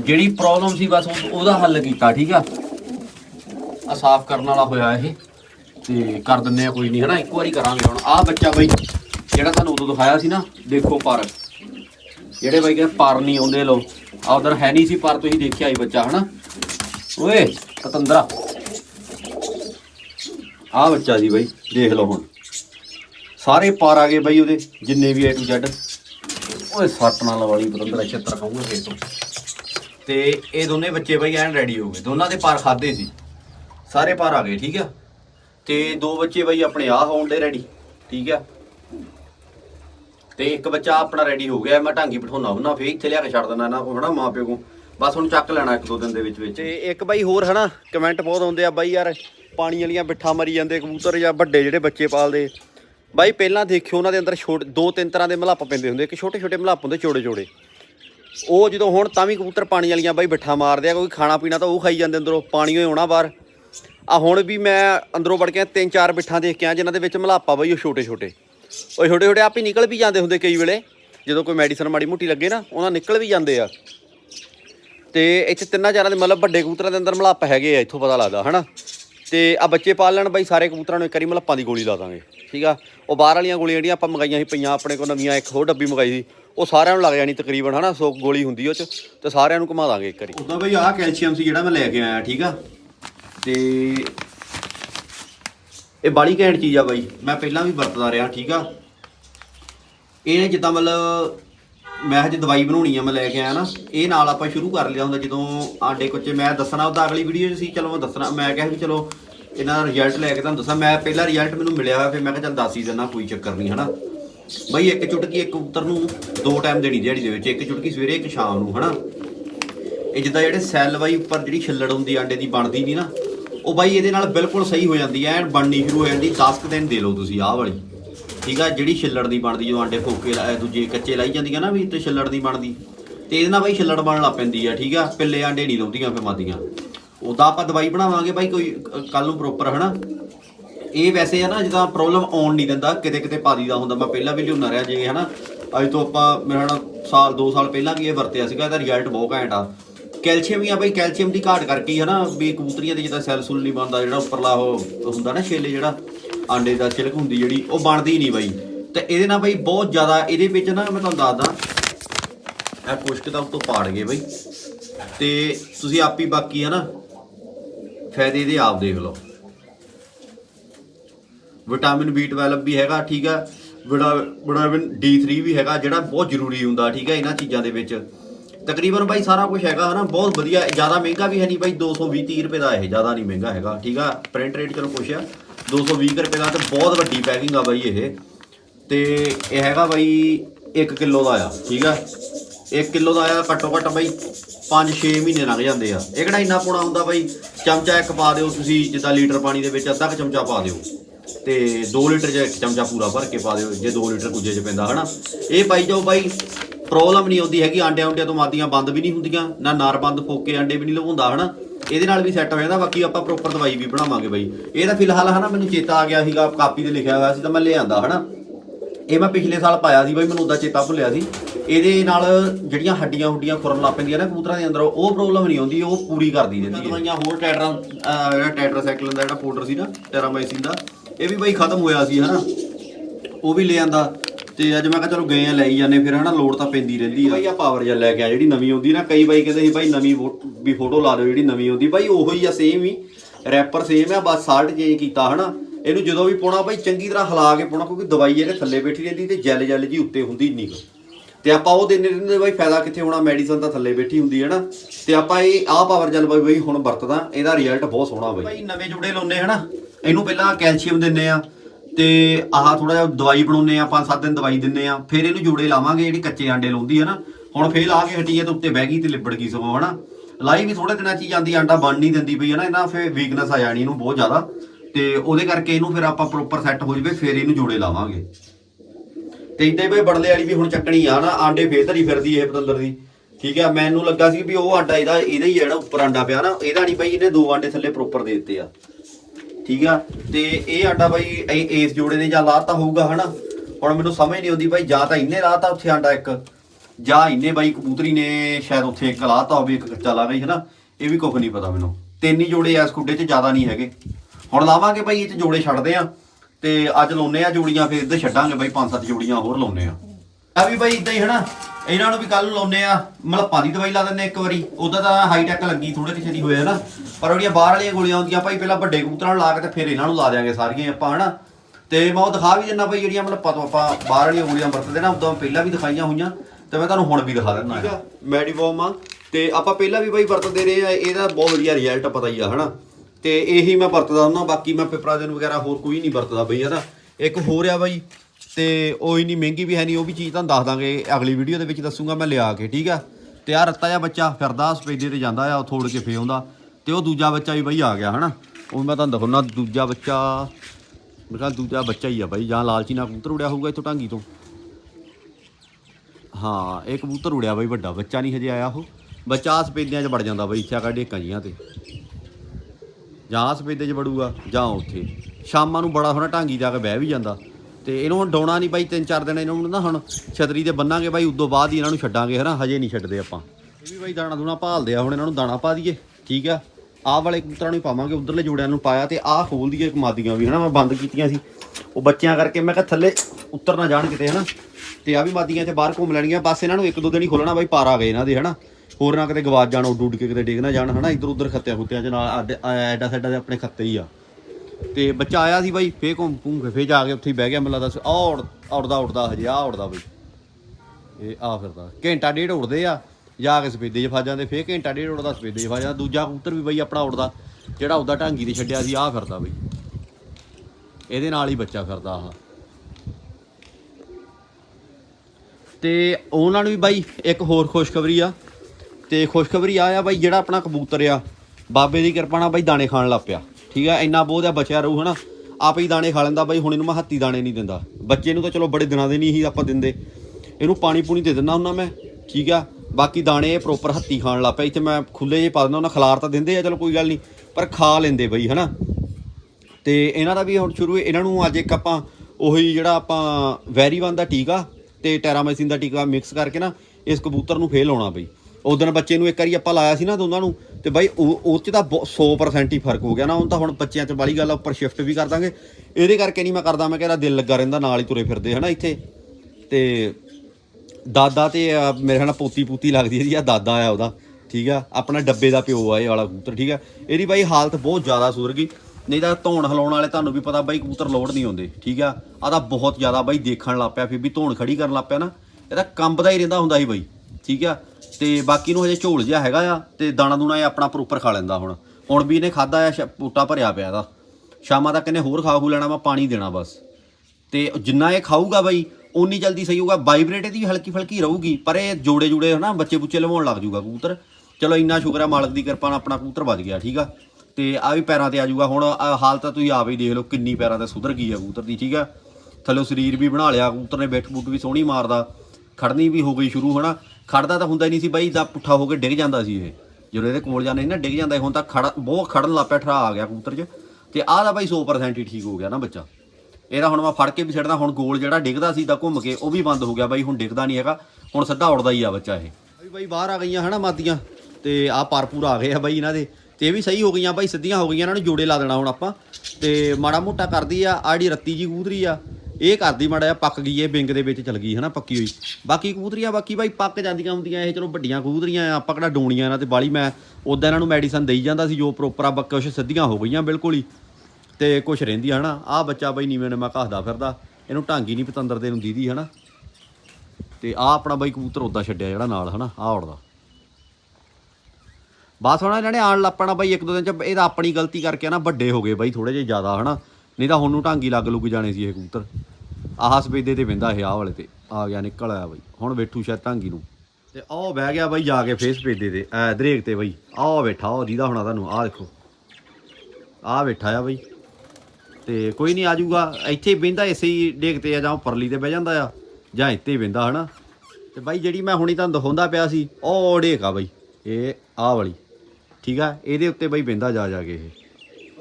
ਜਿਹੜੀ ਪ੍ਰੋਬਲਮ ਸੀ ਬਸ ਉਹ- ਉਹਦਾ ਹੱਲ ਕੀਤਾ ਠੀਕ ਆ? ਆ ਸਾਫ਼ ਕਰਨ ਵਾਲਾ ਹੋਇਆ ਇਹ। ਤੇ ਕਰ ਦਿੰਨੇ ਆ, ਕੋਈ ਨਹੀਂ ਹਨਾ? ਇੱਕ ਵਾਰੀ ਕਰਾਂਗੇ ਹੁਣ। ਆਹ ਬੱਚਾ ਬਈ, ਜਿਹੜਾ ਤੁਹਾਨੂੰ ਉਦੋਂ ਦਿਖਾਇਆ ਸੀ ਨਾ, ਦੇਖੋ ਪਰ। ਜਿਹੜੇ ਬਾਈ ਕਹਿੰਦੇ ਪਰ ਨਹੀਂ ਆਉਂਦੇ ਲੋ ਆ ਉਧਰ ਹੈ ਨਹੀਂ ਸੀ ਪਰ, ਤੁਸੀਂ ਦੇਖਿਆ ਹੀ ਬੱਚਾ, ਹਨਾ? ਓਏ, ਪਤੰਦਰਾ। ਆ ਬੱਚਾ ਸੀ ਬਾਈ, ਦੇਖ ਲਓ ਹੁਣ। ਸਾਰੇ ਪਰ ਆ ਗਏ ਬਾਈ ਉਹਦੇ, ਜਿੰਨੇ ਵੀ A to Z ਓਏ ਸੱਟ ਨਾਲ ਵਾਲੀ ਪਤੰਦਰਾ ਛੱਤਰ ਖਾਊਗਾ, ਫੇਰ ਤੋਂ। ਤੇ ਇਹ ਦੋਨੇ ਬੱਚੇ ਬਾਈ ਐਨ ਰੈਡੀ ਹੋ ਗਏ। ਦੋਨਾਂ ਦੇ ਪਰ ਖਾਦੇ ਸੀ। ਸਾਰੇ ਪਰ ਆ ਗਏ, ਠੀਕ ਆ? ਤੇ ਦੋ ਬੱਚੇ ਬਾਈ ਆਪਣੇ ਆ ਹੋਣ ਦੇ ਰੈਡੀ ਠੀਕ ਆ? ਤੇ ਇੱਕ ਬੱਚਾ ਆਪਣਾ ਰੈਡੀ ਹੋ ਗਿਆ, ਮੈਂ ਢਾਂਗੀ ਬਿਠਾਉਣਾ ਉਹਨਾਂ, ਫੇਰ ਇੱਥੇ ਲਿਆ ਕੇ ਛੱਡ ਦਿੰਦਾ ਨਾ ਉਹ ਮਾਂ ਪਿਓ ਕੋ ਬਸ ਹੁਣ ਚੱਕ ਲੈਣਾ ਇੱਕ ਦੋ ਦਿਨ ਦੇ ਵਿੱਚ ਵਿੱਚ। ਤੇ ਇੱਕ ਬਾਈ ਹੋਰ ਹਨਾ ਕਮੈਂਟ ਬਹੁਤ ਆਉਂਦੇ ਆ ਬਾਈ ਯਾਰ, ਪਾਣੀ ਵਾਲੀਆਂ ਬਿੱਠਾ ਮਰੀ ਜਾਂਦੇ, ਕਬੂਤਰ ਜਾਂ ਵੱਡੇ ਜਿਹੜੇ ਬੱਚੇ ਪਾਲਦੇ। ਬਾਈ ਪਹਿਲਾਂ ਦੇਖਿਓ ਉਹਨਾਂ ਦੇ ਅੰਦਰ ਛੋਟੇ, ਦੋ ਤਿੰਨ ਤਰ੍ਹਾਂ ਦੇ ਮਲਾਪ ਪੈਂਦੇ ਹੁੰਦੇ, ਇੱਕ ਛੋਟੇ ਛੋਟੇ ਮਲੱਪ ਹੁੰਦੇ ਚੋੜੇ ਚੋੜੇ ਉਹ ਜਦੋਂ ਹੁਣ ਤਾਂ ਵੀ ਕਬੂਤਰ ਪਾਣੀ ਵਾਲੀਆਂ ਬਾਈ ਬਿੱਠਾ ਮਾਰਦੇ ਆ ਕੋਈ ਖਾਣਾ ਪੀਣਾ ਤਾਂ ਉਹ ਖਾਈ ਜਾਂਦੇ ਅੰਦਰੋਂ, ਪਾਣੀ ਹੋਏ ਆਉਣਾ ਬਾਹਰ। ਆ ਹੁਣ ਵੀ ਮੈਂ ਅੰਦਰੋਂ ਵੜ ਕੇ ਤਿੰਨ ਚਾਰ ਬਿੱਠਾਂ ਦੇਖ ਕੇ ਆ ਜਿਨ੍ਹਾਂ ਦੇ ਵਿੱਚ ਮਲਾਪਾ ਬਾਈ ਉਹ ਛੋਟੇ ਛੋਟੇ। ਉਹ ਛੋਟੇ ਛੋਟੇ ਆਪ ਹੀ ਨਿਕਲ ਵੀ ਜਾਂਦੇ ਹੁੰਦੇ ਕਈ ਵੇਲੇ। ਜਦੋਂ ਕੋਈ ਮੈਡੀਸਨ ਮਾੜੀ ਮੋਟੀ ਲੱਗੇ ਨਾ, ਉਹਨਾਂ ਨਿਕਲ ਵੀ ਜਾਂਦੇ ਆ। ਤੇ ਇੱਥੇ ਤਿੰਨਾਂ ਚਾਰਾਂ ਦੇ ਮਤਲਬ ਵੱਡੇ ਕਬੂਤਰਾਂ ਦੇ ਅੰਦਰ ਮਲਾਪ ਹੈਗੇ ਆ, ਇੱਥੋਂ ਪਤਾ ਲੱਗਦਾ, ਹਨਾ? ਤੇ ਆ ਬੱਚੇ ਪਾਲ ਲੈਣ ਬਾਈ, ਸਾਰੇ ਕਬੂਤਰਾਂ ਨੂੰ ਇੱਕ ਵਾਰੀ ਮਲੱਪਾਂ ਦੀ ਗੋਲੀ ਲਾ ਦਾਂਗੇ, ਠੀਕ ਆ? ਉਹ ਬਾਹਰ ਵਾਲੀਆਂ ਗੋਲੀਆਂ ਜਿਹੜੀਆਂ ਆਪਾਂ ਮੰਗਾਈਆਂ ਸੀ, ਪਈਆਂ ਆਪਣੇ ਕੋਲ ਨਵੀਆਂ, ਇੱਕ ਹੋਰ ਡੱਬੀ ਮੰਗਾਈ ਸੀ, ਉਹ ਸਾਰਿਆਂ ਨੂੰ ਲੱਗ ਜਾਣੀ ਤਕਰੀਬਨ, ਹਨਾ? ਸੋ ਗੋਲੀ ਹੁੰਦੀ ਉਹ ਚ, ਤੇ ਸਾਰਿਆਂ ਨੂੰ ਘੁਮਾ ਦਾਂਗੇ ਇੱਕ ਵਾਰੀ। ਉਦਾਂ ਬਈ ਆਹ ਕੈਲਸ਼ੀਅਮ ਸੀ ਜਿਹੜਾ ਮੈਂ ਲੈ ਕੇ ਆਇਆ, ਠੀਕ ਆ? ਤੇ ਇਹ ਬਾਲੀ ਘੈਂਟ ਚੀਜ਼ ਆ ਬਾਈ। ਮੈਂ ਪਹਿਲਾਂ ਵੀ ਵਰਤਦਾ ਰਿਹਾ, ਠੀਕ ਆ? ਇਹ ਜਿੱਦਾਂ ਮਤਲਬ ਮੈਂ ਹਜੇ ਦਵਾਈ ਬਣਾਉਣੀ ਆ, ਮੈਂ ਲੈ ਕੇ ਆਇਆ ਨਾ। ਇਹ ਨਾਲ ਆਪਾਂ ਸ਼ੁਰੂ ਕਰ ਲਿਆ ਹੁੰਦਾ ਜਦੋਂ ਆਂਡੇ ਕੁੱਚੇ ਮੈਂ ਦੱਸਣਾ ਉਹਦਾ ਅਗਲੀ ਵੀਡੀਓ 'ਚ ਸੀ, ਚਲੋ ਮੈਂ ਦੱਸਣਾ, ਮੈਂ ਕਿਹਾ ਵੀ ਚਲੋ ਇਹਨਾਂ ਦਾ ਰਿਜ਼ਲਟ ਲੈ ਕੇ ਤੁਹਾਨੂੰ ਦੱਸਾਂ। ਮੈਂ ਪਹਿਲਾ ਰਿਜ਼ਲਟ ਮੈਨੂੰ ਮਿਲਿਆ ਹੋਇਆ, ਫਿਰ ਮੈਂ ਕਿਹਾ ਚੱਲ ਦੱਸ ਹੀ ਦਿੰਦਾ, ਕੋਈ ਚੱਕਰ ਨਹੀਂ, ਹਨਾ? ਬਈ ਇੱਕ ਚੁਟਕੀ, ਇੱਕ ਕਬੂਤਰ ਨੂੰ ਦੋ ਟਾਈਮ ਦੇਣੀ ਦਿਹਾੜੀ ਦੇ ਵਿੱਚ, ਇੱਕ ਚੁਟਕੀ ਸਵੇਰੇ, ਇੱਕ ਸ਼ਾਮ ਨੂੰ, ਹਨਾ? ਇਹ ਜਿੱਦਾਂ ਜਿਹੜੇ ਸੈੱਲ ਬਾਈ ਉੱਪਰ ਜਿਹੜੀ ਛਿੱਲੜ ਹੁੰਦੀ, ਆਂਡੇ ਦੀ ਬਣਦੀ ਨਹੀਂ ਨਾ ਉਹ ਬਾਈ ਇਹਦੇ ਨਾਲ ਬਿਲਕੁਲ ਸਹੀ ਹੋ ਜਾਂਦੀ ਹੈ ਐਂਡ ਬਣਨੀ ਸ਼ੁਰੂ ਹੋ ਜਾਂਦੀ 10 ਕੁ ਦਿਨ ਦੇ ਲਓ ਤੁਸੀਂ ਆਹ ਵਾਲੀ। ਠੀਕ ਆ, ਜਿਹੜੀ ਛੱਲੜ ਦੀ ਬਣਦੀ, ਜਦੋਂ ਆਂਡੇ ਫੋਕੇ ਦੂਜੇ ਕੱਚੇ ਲਾਈ ਜਾਂਦੀ ਹੈ ਨਾ ਵੀ ਤੇ ਛਿੱਲੜ ਦੀ ਬਣਦੀ। ਤੇ ਇਹਦੇ ਨਾਲ ਬਾਈ ਛਿੱਲੜ ਬਣਨ ਲੱਗ ਪੈਂਦੀ ਆ, ਠੀਕ ਆ, ਪਿੱਲੇ ਆਂਡੇ ਨਹੀਂ ਲਾਉਂਦੀਆਂ ਫਿਰ ਮਾਦੀਆਂ। ਉਦਾਂ ਆਪਾਂ ਦਵਾਈ ਬਣਾਵਾਂਗੇ ਬਾਈ ਕੋਈ ਕੱਲ ਨੂੰ ਪ੍ਰੋਪਰ ਹਨਾ? ਇਹ ਵੈਸੇ ਆ ਨਾ, ਜਿੱਦਾਂ ਪ੍ਰੋਬਲਮ ਆਉਣ ਨਹੀਂ ਦਿੰਦਾ, ਕਿਤੇ ਕਿਤੇ ਪਾਦੀ ਦਾ ਹੁੰਦਾ। ਮੈਂ ਪਹਿਲਾਂ ਵੀ ਲਿਆਉਂਦਾ ਰਿਹਾ ਜਿਵੇਂ ਹਨਾ? ਅੱਜ ਤੋਂ ਆਪਾਂ, ਮੇਰਾ ਨਾ ਸਾਲ 2 ਸਾਲ ਪਹਿਲਾਂ ਵੀ ਇਹ ਵਰਤਿਆ ਸੀਗਾ, ਇਹਦਾ ਰਿਜ਼ਲਟ ਬਹੁਤ ਘੈਂਟ ਆ। ਕੈਲਸ਼ੀਅਮ ਵੀ ਆ ਬਈ, ਕੈਲਸ਼ੀਅਮ ਦੀ ਘਾਟ ਕਰਕੇ ਹੀ ਹਨਾ ਵੀ ਕਬੂਤਰੀਆਂ ਦੇ ਜਿੱਦਾਂ ਸੈੱਲ ਸੁੱਲ ਨਹੀਂ ਬਣਦਾ, ਜਿਹੜਾ ਉੱਪਰਲਾ ਉਹ ਹੁੰਦਾ ਨਾ ਛੇਲੇ ਜਿਹੜਾ, ਆਂਡੇ ਦਾ ਛਿਲਕ ਹੁੰਦੀ ਜਿਹੜੀ, ਉਹ ਬਣਦੀ ਨਹੀਂ ਬਈ। ਤੇ ਇਹਦੇ ਨਾਲ ਬਈ ਬਹੁਤ ਜ਼ਿਆਦਾ, ਇਹਦੇ ਵਿੱਚ ਨਾ ਮੈਂ ਤੁਹਾਨੂੰ ਦੱਸਦਾ, ਇਹ ਕੁਸ਼ਕ ਤਾਂ ਉਤੋਂ ਪਾੜ ਗਏ ਬਈ। ਤੇ ਤੁਸੀਂ ਆਪ ਹੀ ਬਾਕੀ ਹਨਾ ਫਾਇਦੇ ਇਹਦੇ ਆਪ ਦੇਖ ਲਓ। ਵਿਟਾਮਿਨ B12 ਵੀ ਹੈਗਾ, ਠੀਕ ਆ। ਵਿਟਾ- ਵਿਟਾਮਿਨ D3 ਵੀ ਹੈਗਾ, ਜਿਹੜਾ ਬਹੁਤ ਜ਼ਰੂਰੀ ਹੁੰਦਾ, ਠੀਕ ਹੈ ਇਹਨਾਂ ਚੀਜ਼ਾਂ ਦੇ ਵਿੱਚ। ਤਕਰੀਬਨ ਬਾਈ ਸਾਰਾ ਕੁਝ ਹੈਗਾ, ਹਨਾ, ਬਹੁਤ ਵਧੀਆ, ਜ਼ਿਆਦਾ ਮਹਿੰਗਾ ਵੀ ਹੈ ਨਹੀਂ ਬਾਈ 220 30 ਰੁਪਏ ਦਾ ਇਹ ਜ਼ਿਆਦਾ ਨਹੀਂ ਮਹਿੰਗਾ ਹੈਗਾ, ਠੀਕ ਆ? ਪ੍ਰਿੰਟ ਰੇਟ ਚਲੋ ਕੁਛ ਆ 220 ਰੁਪਏ ਦਾ ਤੇ ਬਹੁਤ ਵੱਡੀ ਪੈਕਿੰਗ ਆ ਬਾਈ ਇਹ। ਤੇ ਇਹ ਹੈਗਾ ਬਾਈ 1 ਕਿਲੋ ਦਾ ਆ, ਠੀਕ ਆ? 1 ਕਿਲੋ ਦਾ ਆ ਘੱਟੋ ਘੱਟ ਬਾਈ 5-6 ਮਹੀਨੇ ਲੰਘ ਜਾਂਦੇ ਆ। ਇਹ ਕਿਹੜਾ ਇੰਨਾ ਪੋਣਾ ਹੁੰਦਾ ਬਾਈ? ਚਮਚਾ ਇੱਕ ਪਾ ਦਿਓ ਤੁਸੀਂ, ਜਿੱਦਾਂ ਲੀਟਰ ਪਾਣੀ ਦੇ ਵਿੱਚ ਅੱਧਾ ਕੁ ਚਮਚਾ ਪਾ ਦਿਓ। ਤੇ 2 ਲੀਟਰ ਚ ਇੱਕ ਚਮਚਾ ਪੂਰਾ ਭਰ ਕੇ ਪਾ ਦਿਓ, ਜੇ 2 ਲੀਟਰ ਕੁੱਜੇ ਚ ਪੈਂਦਾ, ਹਨਾ? ਇਹ ਪਾਈ ਜਾਓ ਬਾਈ ਪ੍ਰੋਬਲਮ ਨਹੀਂ ਆਉਂਦੀ ਹੈਗੀ ਆਂਡਿਆਂ ਆਂਡਿਆਂ ਤੋਂ ਮਾਦੀਆਂ ਬੰਦ ਵੀ ਨਹੀਂ ਹੁੰਦੀਆਂ ਨਾ ਨਰ ਬੰਦ ਫੋਕੇ ਆਂਡੇ ਵੀ ਨਹੀਂ ਲਵਾਉਂਦਾ ਹਨਾ? ਇਹਦੇ ਨਾਲ ਵੀ ਸੈੱਟ ਹੋ ਜਾਂਦਾ ਬਾਕੀ ਆਪਾਂ ਪ੍ਰੋਪਰ ਦਵਾਈ ਵੀ ਬਣਾਵਾਂਗੇ ਬਾਈ। ਇਹ ਤਾਂ ਫਿਲਹਾਲ ਹਨਾ ਮੈਨੂੰ ਚੇਤਾ ਆ ਗਿਆ ਸੀਗਾ ਕਾਪੀ ਤੇ ਲਿਖਿਆ ਹੋਇਆ ਸੀ ਤਾਂ ਮੈਂ ਲਿਆਂਦਾ ਹਨਾ? ਇਹ ਮੈਂ ਪਿਛਲੇ ਸਾਲ ਪਾਇਆ ਸੀ ਬਾਈ ਮੈਨੂੰ ਉਹਦਾ ਚੇਤਾ ਭੁੱਲਿਆ ਸੀ। ਇਹਦੇ ਨਾਲ ਜਿਹੜੀਆਂ ਹੱਡੀਆਂ ਹੁੱਡੀਆਂ ਖੁਰਨ ਲੱਗ ਪੈਂਦੀਆਂ ਨੇ ਕਬੂਤਰਾਂ ਦੇ ਅੰਦਰ ਉਹ ਪ੍ਰੋਬਲਮ ਨਹੀਂ ਆਉਂਦੀ ਉਹ ਪੂਰੀ ਕਰਦੀ ਰਹਿੰਦੀ ਹੈ ਦਵਾਈਆਂ ਹੋਰ ਟੈਟਰਾ ਜਿਹੜਾ ਟੈਟਰਾਸਾਈਕਲਿਨ ਦਾ ਜਿਹੜਾ ਪਾਊਡਰ ਸੀ ਨਾ ਟੈਰਾਮਾਈਸਿਨ ਦਾ ਇਹ ਵੀ ਬਾਈ ਖਤਮ ਹੋਇਆ ਸੀ ਹਨਾ? ਉਹ ਵੀ ਲੈ ਆਂਦਾ। ਤੇ ਅੱਜ ਮੈਂ ਕਿਹਾ ਚਲੋ ਗਏ ਆ ਲੈ ਹੀ ਜਾਂਦੇ ਫਿਰ ਹਨਾ ਲੋਡ ਤਾਂ ਪੈਂਦੀ ਰਹਿੰਦੀ ਆ। ਬਾਈ ਆ ਪਾਵਰ ਜੈਲ ਲੈ ਕੇ ਆ ਜਿਹੜੀ ਨਵੀਂ ਆਉਂਦੀ ਨਾ ਕਈ ਬਾਈ ਕਹਿੰਦੇ ਸੀ ਬਾਈ ਨਵੀਂ ਵੋ- ਵੀ ਫੋਟੋ ਲਾ ਦਿਓ ਜਿਹੜੀ ਨਵੀਂ ਆਉਂਦੀ। ਬਾਈ ਉਹੋ ਹੀ ਆ ਸੇਮ ਹੀ ਰੈਪਰ ਸੇਮ ਆ ਬਸ ਸਾਲਟ ਚੇਂਜ ਕੀਤਾ ਹਨਾ। ਇਹਨੂੰ ਜਦੋਂ ਵੀ ਪਾਉਣਾ ਬਾਈ ਚੰਗੀ ਤਰ੍ਹਾਂ ਹਿਲਾ ਕੇ ਪਾਉਣਾ ਕਿਉਂਕਿ ਦਵਾਈ ਇਹਦੇ ਥੱਲੇ ਬੈਠੀ ਰਹਿੰਦੀ ਤੇ ਜੈਲ ਜੈਲ ਜੀ ਉੱਤੇ ਹੁੰਦੀ ਨਹੀਂ ਤੇ ਆਪਾਂ ਉਹ ਦਿੰਦੇ ਰਹਿੰਦੇ ਬਾਈ ਫਾਇਦਾ ਕਿੱਥੇ ਹੋਣਾ ਮੈਡੀਸਨ ਤਾਂ ਥੱਲੇ ਬੈਠੀ ਹੁੰਦੀ ਹੈ ਨਾ। ਤੇ ਆਪਾਂ ਇਹ ਆਹ ਪਾਵਰ ਜੈਲ ਬਾਈ ਬਾਈ ਹੁਣ ਵਰਤਦਾ ਇਹਦਾ ਰਿਜ਼ਲਟ ਬਹੁਤ ਸੋਹਣਾ ਬਾਈ। ਬਾਈ ਨਵੇਂ ਜੁੜੇ ਲਾਉਨੇ ਹਨਾ। ਇਹਨੂੰ ਪਹਿਲਾਂ ਕੈਲਸ਼ੀਅਮ ਦਿੰਨੇ ਆ ਤੇ ਆਹ ਥੋੜਾ ਜਿਹਾ ਦਵਾਈ ਬਣਾਉਨੇ ਆ ਪੰਜ ਸੱਤ ਦਿਨ ਦਵਾਈ ਦਿੰਨੇ ਆ ਫਿਰ ਇਹਨੂੰ ਜੋੜੇ ਲਾਵਾਂਗੇ, ਜਿਹੜੀ ਕੱਚੇ ਆਂਡੇ ਲਾਉਂਦੀ ਹੈ ਨਾ, ਹੁਣ ਫੇਰ ਲਾ ਕੇ ਹਟੀ ਹੈ ਤੇ ਉੱਤੇ ਬਹਿ ਗਈ ਤੇ ਲਿਬੜ ਗਈ ਸਗੋਂ, ਹਨਾ। ਲਾਈ ਵੀ ਥੋੜੇ ਦਿਨਾਂ ਚ ਹੀ ਜਾਂਦੀ, ਆਂਡਾ ਬਣ ਨਹੀਂ ਦਿੰਦੀ ਪਈ ਹੈ ਨਾ, ਇਹਨਾਂ ਫੇਰ ਵੀਕਨੈਸ ਆ ਜਾਣੀ ਇਹਨੂੰ ਬਹੁਤ ਜ਼ਿਆਦਾ। ਤੇ ਉਹਦੇ ਕਰਕੇ ਇਹਨੂੰ ਫਿਰ ਆਪਾਂ ਪ੍ਰੋਪਰ ਸੈੱਟ ਹੋ ਜਵੇ, ਫਿਰ ਇਹਨੂੰ ਜੋੜੇ ਲਾਵਾਂਗੇ। ਤੇ ਇਦਾਂ ਵੀ ਬੜਲੇ ਵਾਲੀ ਵੀ ਹੁਣ ਚੱਕਣੀ ਆ ਨਾ ਆਂਡੇ ਫੇਰ ਧਰੀ ਫਿਰਦੀ ਇਹ ਪਤੰਦਰ ਦੀ। ਠੀਕ ਹੈ ਮੈਨੂੰ ਲੱਗਾ ਸੀ ਵੀ ਉਹ ਆਂਡਾ ਇਹਦਾ ਇਹਦਾ ਹੀ ਹੈ ਜਿਹੜਾ ਉੱਪਰ ਆਂਡਾ ਪਿਆ ਨਾ, ਇਹਦਾ ਨਹੀਂ ਬਈ, ਇਹਨੇ ਦੋ ਆਂਡੇ ਥੱਲੇ ਪ੍ਰੋਪਰ ਦੇ ਦਿੱਤੇ ਆ। ਠੀਕ ਆ? ਤੇ ਇਹ ਆਂਡਾ ਬਾਈ ਇਹ ਇਸ ਜੋੜੇ ਨੇ ਜਾਂ ਲਾਤਾ ਹੋਊਗਾ, ਹਨਾ? ਹੁਣ ਮੈਨੂੰ ਸਮਝ ਨਹੀਂ ਆਉਂਦੀ ਬਾਈ, ਜਾਂ ਤਾਂ ਇਹਨੇ ਲਾਤਾ ਉੱਥੇ ਆਂਡਾ ਇੱਕ, ਜਾਂ ਇਹਨੇ ਬਾਈ ਕਬੂਤਰੀ ਨੇ ਸ਼ਾਇਦ ਉੱਥੇ ਇੱਕ ਲਾਤਾ ਹੋਵੇ, ਇੱਕ ਕੱਚਾ ਲਾਵੇ ਗਈ ਹਨਾ? ਇਹ ਵੀ ਕੁਝ ਨਹੀਂ ਪਤਾ ਮੈਨੂੰ। ਤਿੰਨ ਹੀ ਜੋੜੇ ਐਸ ਖੁੱਡੇ 'ਚ ਜ਼ਿਆਦਾ ਨਹੀਂ ਹੈਗੇ। ਹੁਣ ਲਾਵਾਂਗੇ ਬਾਈ, ਇਹ 'ਚ ਜੋੜੇ ਛੱਡਦੇ ਆ। ਤੇ ਅੱਜ ਲਾਉਨੇ ਆ ਜੋੜੀਆਂ, ਫਿਰ ਇੱਧਰ ਛੱਡਾਂਗੇ ਬਾਈ ਪੰਜ ਸੱਤ ਜੋੜੀਆਂ ਹੋਰ ਲਾਉਨੇ ਆ। ਆ ਵੀ ਬਾਈ ਇਦਾਂ ਹੀ, ਹਨਾ? ਇਹਨਾਂ ਨੂੰ ਵੀ ਕੱਲ ਲਾਉਨੇ ਆ ਮਲੱਪਾਂ ਦੀ ਦਵਾਈ ਲਾ ਦਿੰਨੇ ਇੱਕ ਵਾਰੀ। ਉਦਾਂ ਤਾਂ ਹਾਈ ਟੈਕ ਲੱਗੀ ਥੋੜੇ ਕਿਸੇ ਦੀ ਹੋਇਆ ਨਾ ਪਰ ਉਹਦੀਆਂ ਬਾਹਰ ਵਾਲੀਆਂ ਗੋਲੀਆਂ ਆਉਂਦੀਆਂ ਭਾਈ ਪਹਿਲਾਂ ਵੱਡੇ ਕਬੂਤਰਾਂ ਨੂੰ ਲਾ ਕੇ ਤੇ ਫਿਰ ਇਹਨਾਂ ਨੂੰ ਲਾ ਦਿਆਂਗੇ ਸਾਰੀਆਂ ਹੀ ਆਪਾਂ, ਹਨਾ? ਤੇ ਮੈਂ ਉਹ ਦਿਖਾ ਵੀ ਦਿੰਨਾ ਭਾਈ, ਜਿਹੜੀਆਂ ਮਲੱਪਾ ਤੋਂ ਆਪਾਂ ਬਾਹਰ ਵਾਲੀਆਂ ਗੋਲੀਆਂ ਵਰਤਦੇ ਨਾ, ਉਦੋਂ ਪਹਿਲਾਂ ਵੀ ਦਿਖਾਈਆਂ ਹੋਈਆਂ, ਤੇ ਮੈਂ ਤੁਹਾਨੂੰ ਹੁਣ ਵੀ ਦਿਖਾ ਦਿੰਦਾ ਠੀਕ ਆ ਮੈਡੀਵੋਮ ਆ, ਤੇ ਆਪਾਂ ਪਹਿਲਾਂ ਵੀ ਬਾਈ ਵਰਤਦੇ ਰਹੇ ਆ, ਇਹਦਾ ਬਹੁਤ ਵਧੀਆ ਰਿਜ਼ਲਟ ਪਤਾ ਹੀ ਆ, ਹਨਾ? ਤੇ ਇਹੀ ਮੈਂ ਵਰਤਦਾ ਹੁੰਦਾ, ਬਾਕੀ ਮੈਂ ਪਿਪਰਾਜਨ ਵਗੈਰਾ ਹੋਰ ਕੋਈ ਨਹੀਂ ਵਰਤਦਾ ਬਈ ਇਹਦਾ ਇੱਕ ਹੋਰ ਆ ਬਾਈ ਤੇ ਉਹ ਇੰਨੀ ਮਹਿੰਗੀ ਵੀ ਹੈ ਨਹੀਂ, ਉਹ ਵੀ ਚੀਜ਼ ਤੁਹਾਨੂੰ ਦੱਸ ਦਾਂਗੇ, ਅਗਲੀ ਵੀਡੀਓ ਦੇ ਵਿੱਚ ਦੱਸੂਗਾ ਮੈਂ ਲਿਆ ਕੇ, ਠੀਕ ਆ? ਤੇ ਆ ਰੱਤਾ ਜਿਹਾ ਬੱਚਾ ਫਿਰਦਾ, ਸਪੇਡੇ ਤੇ ਜਾਂਦਾ ਆ, ਉਹ ਥੋੜ ਕੇ ਫੇ ਆਉਂਦਾ ਤੇ ਉਹ ਦੂਜਾ ਬੱਚਾ ਵੀ ਬਾਈ ਆ ਗਿਆ, ਹਨਾ? ਉਹ ਮੈਂ ਤੁਹਾਨੂੰ ਦਿਖਾਉਣਾ ਦੂਜਾ ਬੱਚਾ ਮੇਰੇ ਖਿਆਲ ਦੂਜਾ ਬੱਚਾ ਹੀ ਆ ਬਾਈ, ਜਾਂ ਲਾਲਚੀ ਨਾਲ ਕਬੂਤਰ ਉੜਿਆ ਹੋਊਗਾ ਇੱਥੋਂ ਟਾਂਗੀ ਤੋਂ। ਹਾਂ, ਇਹ ਕਬੂਤਰ ਉੜਿਆ ਬਾਈ, ਵੱਡਾ ਬੱਚਾ ਨਹੀਂ ਹਜੇ ਆਇਆ ਉਹ। ਬੱਚਾ ਸਪੇਦਿਆਂ 'ਚ ਵੜ ਜਾਂਦਾ ਬਾਈ, ਇੱਥੇ ਆ ਢੇਕਾਂ ਜੀਆਂ ਤੇ। ਜਾਂ ਸਪੇਦੇ 'ਚ ਵੜੂਗਾ, ਜਾਂ ਉੱਥੇ। ਸ਼ਾਮਾਂ ਨੂੰ ਬੜਾ ਸੋਹਣਾ ਟਾਂਗੀ ਜਾ ਕੇ ਬਹਿ ਵੀ ਜਾਂਦਾ। ਤੇ ਇਹਨੂੰ ਹੁਣ ਡਾਉਣਾ ਨਹੀਂ ਬਾਈ, ਤਿੰਨ ਚਾਰ ਦਿਨ ਇਹਨੂੰ ਨਾ ਹੁਣ ਛਤਰੀ ਤੇ ਬੰਨਾਂਗੇ ਬਾਈ, ਉਦੋਂ ਬਾਅਦ ਹੀ ਇਹਨਾਂ ਨੂੰ ਛੱਡਾਂਗੇ, ਹਨਾ? ਹਜੇ ਨਹੀਂ ਛੱਡਦੇ ਆਪਾਂ। ਇਹ ਵੀ ਬਾਈ ਦਾਣਾ ਦੂਣਾ ਭਾਲਦੇ ਆ, ਹੁਣ ਇਹਨਾਂ ਨੂੰ ਦਾਣਾ ਪਾ ਦਈਏ, ਠੀਕ ਆ? ਆਹ ਵਾਲੇ ਕਬੂਤਰਾਂ ਨੂੰ ਪਾਵਾਂਗੇ, ਉਧਰਲੇ ਜੋੜਿਆਂ ਨੂੰ ਪਾਇਆ ਤੇ ਆਹ ਖੋਲ ਦਈਏ ਕਮਾਦੀਆਂ ਵੀ, ਹਨਾ? ਮੈਂ ਬੰਦ ਕੀਤੀਆਂ ਸੀ। ਉਹ ਬੱਚਿਆਂ ਕਰਕੇ ਮੈਂ ਕਿਹਾ ਥੱਲੇ ਉੱਤਰ ਨਾ ਜਾਣ ਕਿਤੇ, ਹਨਾ? ਤੇ ਆ ਵੀ ਮਾਦੀਆਂ ਇੱਥੇ ਬਾਹਰ ਘੁੰਮ ਲੈਣਗੀਆਂ ਬਸ ਇਹਨਾਂ ਨੂੰ ਇੱਕ ਦੋ ਦਿਨ ਹੀ ਖੋਲਣਾ ਬਾਈ, ਪਾਰ ਆ ਗਏ ਇਹਨਾਂ ਦੇ, ਹਨਾ? ਹੋਰ ਨਾ ਕਿਤੇ ਗਵਾਚ ਜਾਣ ਉੱਡ ਉੱਡ ਕੇ ਕਿਤੇ ਡਿੱਗ ਨਾ ਜਾਣ, ਹਨਾ? ਇੱਧਰ ਉੱਧਰ ਖੱਤਿਆਂ ਖੁੱਤਿਆਂ ਚ ਨਾਲ ਐਡਾ ਸੈਡਾ ਦੇ ਆਪਣੇ ਖੱਤੇ ਹੀ ਆ। ਤੇ ਬੱਚਾ ਆਇਆ ਸੀ ਬਾਈ ਫੇ ਘੁੰਮ ਘੁੰਮ ਕੇ ਫੇ ਜਾ ਕੇ ਉੱਥੇ ਹੀ ਬਹਿ ਗਿਆ, ਮੈਨੂੰ ਲੱਗਦਾ ਸੀ, ਆਹ ਉੜ ਉੜਦਾ ਉੜਦਾ ਹਜੇ ਆ ਉੜਦਾ ਬਈ। ਇਹ ਆ ਫਿਰਦਾ। ਘੰਟਾ ਡੇਢ ਉੜਦੇ ਆ, ਜਾ ਕੇ ਸਪੇਦੇ 'ਚ ਫਸ ਜਾਂਦੇ ਫੇ ਘੰਟਾ ਡੇਢ ਉੜਦਾ ਸਪੇਦੇ 'ਚ ਫਸ ਜਾਂਦਾ, ਦੂਜਾ ਕਬੂਤਰ ਵੀ ਬਈ ਆਪਣਾ ਉੜਦਾ ਜਿਹੜਾ ਉਹਦਾ ਢਾਂਗੀ ਤੇ ਛੱਡਿਆ ਸੀ ਆ ਫਿਰਦਾ ਬਈ। ਇਹਦੇ ਨਾਲ ਹੀ ਬੱਚਾ ਫਿਰਦਾ ਆ ਤੇ ਉਹਨਾਂ ਨੂੰ ਵੀ ਬਾਈ ਇੱਕ ਹੋਰ ਖੁਸ਼ਖਬਰੀ ਆ, ਤੇ ਖੁਸ਼ਖਬਰੀ ਆ ਆ ਬਾਈ ਜਿਹੜਾ ਆਪਣਾ ਕਬੂਤਰ ਆ, ਬਾਬੇ ਦੀ ਕਿਰਪਾ ਨਾਲ ਬਾਈ ਦਾਣੇ ਖਾਣ ਲੱਗ ਪਿਆ। ਠੀਕ ਆ, ਇੰਨਾ ਬੋਧ ਆ, ਬਚਿਆ ਰਹੂ, ਹਨਾ। ਆਪੇ ਹੀ ਦਾਣੇ ਖਾ ਲੈਂਦਾ ਬਾਈ, ਹੁਣ ਇਹਨੂੰ ਮੈਂ ਹੱਤੀ ਦਾਣੇ ਨਹੀਂ ਦਿੰਦਾ। ਬੱਚੇ ਨੂੰ ਤਾਂ ਚਲੋ ਬੜੇ ਦਿਨਾਂ ਦੇ ਨਹੀਂ ਹੀ ਆਪਾਂ ਦਿੰਦੇ। ਇਹਨੂੰ ਪਾਣੀ ਪੂਣੀ ਦੇ ਦਿੰਦਾ ਹੁੰਦਾ ਮੈਂ, ਠੀਕ ਆ। ਬਾਕੀ ਦਾਣੇ ਇਹ ਪ੍ਰੋਪਰ ਹੱਤੀ ਖਾਣ ਲੱਗ ਪਿਆ। ਇੱਥੇ ਮੈਂ ਖੁੱਲੇ ਜੇ ਪਾ ਦਿੰਦਾ ਉਹਨਾਂ ਖਲਾਰ ਤਾਂ ਦਿੰਦੇ ਆ, ਚਲੋ ਕੋਈ ਗੱਲ ਨਹੀਂ, ਪਰ ਖਾ ਲੈਂਦੇ ਬਈ, ਹਨਾ। ਤੇ ਇਹਨਾਂ ਦਾ ਵੀ ਹੁਣ ਸ਼ੁਰੂ ਇਹਨਾਂ ਨੂੰ ਅੱਜ ਇੱਕ ਆਪਾਂ ਉਹੀ ਜਿਹੜਾ ਆਪਾਂ ਵੈਰੀਵਨ ਦਾ ਟੀਕਾ ਤੇ ਟੈਰਾਮਾਈਸਿਨ ਦਾ ਟੀਕਾ ਮਿਕਸ ਕਰਕੇ ਨਾ, ਇਸ ਕਬੂਤਰ ਨੂੰ ਫੇਲ ਲਾਉਣਾ ਬਈ। ਉਦੋਂ ਬੱਚੇ ਨੂੰ ਇੱਕ ਵਾਰੀ ਆਪਾਂ ਲਾਇਆ ਸੀ ਨਾ ਦੋਨਾਂ ਨੂੰ ਤੇ ਬਾਈ ਉਹ 'ਚ ਤਾਂ ਬਹੁ- 100% ਹੀ ਫ਼ਰਕ ਹੋ ਗਿਆ ਨਾ ਹੁਣ ਤਾਂ ਹੁਣ ਬੱਚਿਆਂ 'ਚ ਵਾਲੀ ਗੱਲ ਉੱਪਰ ਸ਼ਿਫਟ ਵੀ ਕਰ ਦਾਂਗੇ। ਇਹਦੇ ਕਰਕੇ ਨਹੀਂ ਮੈਂ ਕਰਦਾ ਮੈਂ ਕਹਿੰਦਾ ਦਿਲ ਲੱਗਾ ਰਹਿੰਦਾ ਨਾਲ ਹੀ ਤੁਰੇ ਫਿਰਦੇ ਹਨਾ ਇੱਥੇ। ਤੇ ਦਾਦਾ ਤੇ ਅਹ, ਮੇਰੇ ਨਾਲ ਪੋਤੀ ਪੂਤੀ ਲੱਗਦੀ ਹੈ ਜੀ ਆ ਦਾਦਾ ਆ ਉਹਦਾ ਠੀਕ ਆ? ਆਪਣਾ ਡੱਬੇ ਦਾ ਪਿਓ ਆ ਇਹ ਵਾਲਾ ਕਬੂਤਰ ਠੀਕ ਆ? ਇਹਦੀ ਬਾਈ ਹਾਲਤ ਬਹੁਤ ਜ਼ਿਆਦਾ ਸੁਧਰ ਗਈ। ਨਹੀਂ ਤਾਂ ਧੌਣ ਹਿਲਾਉਣ ਵਾਲੇ ਤੁਹਾਨੂੰ ਵੀ ਪਤਾ ਬਾਈ ਕਬੂਤਰ ਲੋਡ ਨਹੀਂ ਹੁੰਦੇ ਠੀਕ ਆ? ਆ ਤਾਂ ਬਹੁਤ ਜ਼ਿਆਦਾ ਬਾਈ ਦੇਖਣ ਲੱਗ ਪਿਆ ਫਿਰ ਵੀ ਧੌਣ ਖੜੀ ਕਰਨ ਲੱਗ ਪਿਆ ਨਾ। ਇਹਦਾ ਕੰਬਦਾ ਹੀ ਰਹਿੰਦਾ ਹੁੰਦਾ ਸੀ ਬਾਈ ਠੀਕ ਆ? ਤੇ ਬਾਕੀ ਨੂੰ ਹਜੇ ਝੋਲ ਜਿਹਾ ਹੈਗਾ ਆ ਤੇ ਦਾਣਾ ਦੂਣਾ ਇਹ ਆਪਣਾ ਪ੍ਰੋਪਰ ਖਾ ਲੈਂਦਾ ਹੁਣ। ਹੁਣ ਵੀ ਇਹਨੇ ਖਾਦਾ ਆ, ਸ਼- ਪੋਟਾ ਭਰਿਆ ਪਿਆ ਇਹਦਾ। ਸ਼ਾਮਾਂ ਤੱਕ ਇਹਨੇ ਹੋਰ ਖਾ ਖੂ ਲੈਣਾ ਮੈਂ ਪਾਣੀ ਦੇਣਾ ਬਸ। ਤੇ ਜਿੰਨਾ ਇਹ ਖਾਊਗਾ ਬਾਈ ਉਨੀ ਜਲਦੀ ਸਹੀ ਹੋਊਗਾ। ਵਾਈਬ੍ਰੇਟ ਇਹਦੀ ਹਲਕੀ ਫਲਕੀ ਰਹੂਗੀ, ਪਰ ਇਹ ਜੋੜੇ ਜੁੜੇ ਹਨਾ ਬੱਚੇ ਬੁੱਚੇ ਲਵਾਉਣ ਲੱਗ ਜੂਗਾ ਕਬੂਤਰ। ਚਲੋ ਇੰਨਾ ਸ਼ੁਕਰ ਹੈ ਮਾਲਕ ਦੀ ਕਿਰਪਾ ਨਾਲ ਆਪਣਾ ਕਬੂਤਰ ਵੱਜ ਗਿਆ, ਠੀਕ ਆ। ਤੇ ਆ ਵੀ ਪੈਰਾਂ ਤੇ ਆ ਜੂਗਾ। ਹੁਣ ਆਹ ਹਾਲਤ ਤਾਂ ਤੁਸੀਂ ਆਪ ਹੀ ਦੇਖ ਲਓ, ਕਿੰਨੀ ਪੈਰਾਂ ਤੇ ਸੁਧਰ ਗਈ ਆ ਕਬੂਤਰ ਦੀ, ਠੀਕ ਆ। ਥੱਲੇ ਸਰੀਰ ਵੀ ਬਣਾ ਲਿਆ, ਕਬੂਤਰ ਨੇ ਬੈਠ ਬੁੱਟ ਵੀ ਸੋਹਣੀ ਮਾਰਦਾ। ਖੜਨੀ ਵੀ ਹੋ ਗਈ ਸ਼ੁਰੂ, ਹਨਾ? ਖੜਦਾ ਤਾਂ ਹੁੰਦਾ ਹੀ ਨਹੀਂ ਸੀ ਬਾਈ ਦਾ ਪੁੱਠਾ ਹੋ ਕੇ ਡਿੱਗ ਜਾਂਦਾ ਸੀ ਇਹ। ਜਦੋਂ ਇਹਦੇ ਕੋਲ ਜਾਂਦੇ ਸੀ ਨਾ, ਡਿੱਗ ਜਾਂਦਾ ਹੁਣ ਤਾਂ ਖੜ, ਬਹੁਤ ਖੜਨ ਲੱਗ ਪਿਆ, ਠਰਾ ਆ ਗਿਆ ਕਬੂਤਰ 'ਚ। ਤੇ ਆਹ ਦਾ ਬਾਈ 100% ਹੀ ਠੀਕ ਹੋ ਗਿਆ ਨਾ ਬੱਚਾ। ਇਹਦਾ ਹੁਣ ਮੈਂ ਫੜ ਕੇ ਵੀ ਛੱਡਦਾ, ਹੁਣ ਗੋਲ ਜਿਹੜਾ ਡਿੱਗਦਾ ਸੀ ਤਾਂ ਘੁੰਮ ਕੇ, ਉਹ ਵੀ ਬੰਦ ਹੋ ਗਿਆ ਬਾਈ, ਹੁਣ ਡਿੱਗਦਾ ਨਹੀਂ ਹੈਗਾ। ਹੁਣ ਸਿੱਧਾ ਉੜਦਾ ਹੀ ਆ ਬੱਚਾ ਇਹ। ਬਾਈ ਬਾਈ, ਬਾਹਰ ਆ ਗਈਆਂ, ਹਨਾ ਮਾਦੀਆਂ ਤੇ ਆ ਪਰਪੂਰ ਆ ਗਏ ਆ ਬਾਈ ਇਹਨਾਂ ਦੇ। ਤੇ ਇਹ ਵੀ ਸਹੀ ਹੋ ਗਈਆਂ ਬਾਈ, ਸਿੱਧੀਆਂ ਹੋ ਗਈਆਂ, ਇਹਨਾਂ ਨੂੰ ਜੋੜੇ ਲਾ ਦੇਣਾ ਹੁਣ ਆਪਾਂ। ਤੇ ਮਾੜਾ ਮੋਟਾ ਕਰਦੀ ਆ ਆੜੀ ਰੱਤੀ ਜੀ ਕੂਦਰੀ ਆ ਇਹ ਕਰਦੀ ਮਾੜਾ ਜਿਹਾ, ਪੱਕ ਗਈ ਇਹ ਬਿੰਗ ਦੇ ਵਿੱਚ ਚਲ ਗਈ, ਹਨਾ, ਪੱਕੀ ਹੋਈ। ਬਾਕੀ ਕਬੂਤਰੀਆਂ, ਬਾਕੀ ਬਾਈ ਪੱਕ ਜਾਂਦੀਆਂ ਹੁੰਦੀਆਂ, ਇਹ ਚਲੋ ਵੱਡੀਆਂ ਕਬੂਤਰੀਆਂ ਆਪਾਂ ਕਿਹੜਾ ਡੋਣੀਆਂ ਇਹਨਾਂ ਤੇ ਬਾਲੀ ਮੈਂ ਉਦਾਂ ਇਹਨਾਂ ਨੂੰ ਮੈਡੀਸਨ ਦੇਈ ਜਾਂਦਾ ਸੀ, ਜੋ ਪ੍ਰੋਪਰ ਆ ਕੁਛ ਸਿੱਧੀਆਂ ਹੋ ਗਈਆਂ ਬਿਲਕੁਲ ਹੀ। ਤੇ ਕੁਛ ਰਹਿੰਦੀਆਂ, ਹਨਾ। ਆਹ ਬੱਚਾ ਬਾਈ ਨੀਵੇਂ ਨੇ ਮੈਂ ਘਸਦਾ ਫਿਰਦਾ, ਇਹਨੂੰ ਢਾਂਗੀ ਨਹੀਂ ਪਤੰਦਰ ਦੇ ਨੂੰ ਦੀਦੀ, ਹਨਾ। ਤੇ ਆ ਆਪਣਾ ਬਾਈ ਕਬੂਤਰ ਉਦਾਂ ਛੱਡਿਆ ਜਿਹੜਾ ਨਾਲ, ਹਨਾ ਆ ਉੜਦਾ ਬਸ ਹੁਣ ਇਹਨਾਂ ਨੇ ਆਣ ਲੱਪਣਾ ਬਾਈ ਇੱਕ ਦੋ ਦਿਨ ਚ, ਇਹ ਤਾਂ ਆਪਣੀ ਗਲਤੀ ਕਰਕੇ ਨਾ ਵੱਡੇ ਹੋ ਗਏ ਬਾਈ ਥੋੜੇ ਜਿਹਾ ਜ਼ਿਆਦਾ, ਹਨਾ। ਨਹੀਂ ਤਾਂ ਹੁਣ ਨੂੰ ਢਾਂਗੀ ਲੱਗ ਲੁੱਗ ਜਾਣੇ ਸੀ ਇਹ ਕਬੂਤਰ। ਆਹ ਸਪੇਦੇ ਤੇ ਵਿੰਦਾ ਇਹ ਆਹ ਵਾਲੇ ਤੇ। ਆ ਗਿਆ ਨਿਕਲ ਆਇਆ ਬਾਈ। ਹੁਣ ਬੈਠੂ ਸ਼ਾਇਦ ਢਾਂਗੀ ਨੂੰ। ਤੇ ਆਹ ਬਹਿ ਗਿਆ ਬਾਈ ਜਾ ਕੇ ਫੇਸ ਪੇਦੇ ਤੇ। ਐ ਦਰੇਕ ਤੇ ਬਾਈ। ਆਹ ਬੈਠਾ, ਉਹ ਜਿਹਦਾ ਹੋਣਾ ਤੁਹਾਨੂੰ, ਆਹ ਦੇਖੋ। ਆਹ ਬੈਠਾ ਆ ਬਾਈ। ਤੇ ਕੋਈ ਨਹੀਂ ਆਜੂਗਾ। ਇੱਥੇ ਬਹਿੰਦਾ, ਇਸੇ ਹੀ ਡੇਕ ਤੇ ਆ ਜਾਂ ਪਰਲੀ ਤੇ ਬਹਿ ਜਾਂਦਾ ਆ। ਜਾਂ ਇੱਥੇ ਹੀ ਬਹਿੰਦਾ, ਹਨਾ? ਤੇ ਬਾਈ ਜਿਹੜੀ ਮੈਂ ਹੁਣੀ ਤੁਹਾਨੂੰ ਦਿਖਾਉਂਦਾ ਪਿਆ ਸੀ, ਉਹ ਡੇਕ ਆ ਬਾਈ। ਇਹ ਆਹ ਵਾਲੀ। ਠੀਕ ਆ? ਇਹਦੇ ਉੱਤੇ ਬਾਈ ਬਹਿੰਦਾ ਜਾ ਜਾ ਕੇ ਇਹ।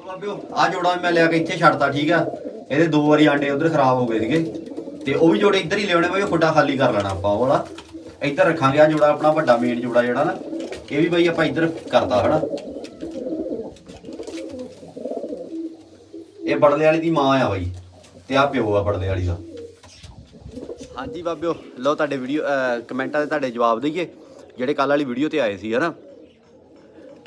ਬਾਬਿਓ ਆ ਜੋੜਾ ਮੈਂ ਲਿਆ ਕੇ ਇੱਥੇ ਛੱਡਤਾ, ਠੀਕ ਆ? ਇਹਦੇ ਦੋ ਵਾਰੀ ਆਂਡੇ ਉਧਰ ਖਰਾਬ ਹੋ ਗਏ ਸੀਗੇ। ਤੇ ਉਹ ਵੀ ਜੋੜੇ ਇੱਧਰ ਹੀ ਲਿਆਉਣੇ, ਬਾਈ ਉਹ ਖੁੱਡਾ ਖਾਲੀ ਕਰ ਲੈਣਾ ਆਪਾਂ ਉਹ ਵਾਲਾ। ਇੱਧਰ ਰੱਖਾਂਗੇ ਆ ਜੋੜਾ, ਆਪਣਾ ਵੱਡਾ ਮੇਨ ਜੋੜਾ ਜਿਹੜਾ ਨਾ। ਇਹ ਵੀ ਬਾਈ ਆਪਾਂ ਇੱਧਰ ਕਰਤਾ ਹਨਾ। ਇਹ ਬੜਲੇ ਵਾਲੀ ਦੀ ਮਾਂ ਆ ਬਾਈ, ਤੇ ਆ ਪਿਓ ਆ ਬੜਲੇ ਵਾਲੀ ਦਾ। ਹਾਂਜੀ ਬਾਬਿਓ, ਲਓ ਤੁਹਾਡੇ ਵੀਡੀਓ ਕਮੈਂਟਾਂ ਦੇ ਤੁਹਾਡੇ ਜਵਾਬ ਦਈਏ। ਜਿਹੜੇ ਕੱਲ ਵਾਲੀ ਵੀਡੀਓ ਤੇ ਆਏ ਸੀ, ਹਨਾ।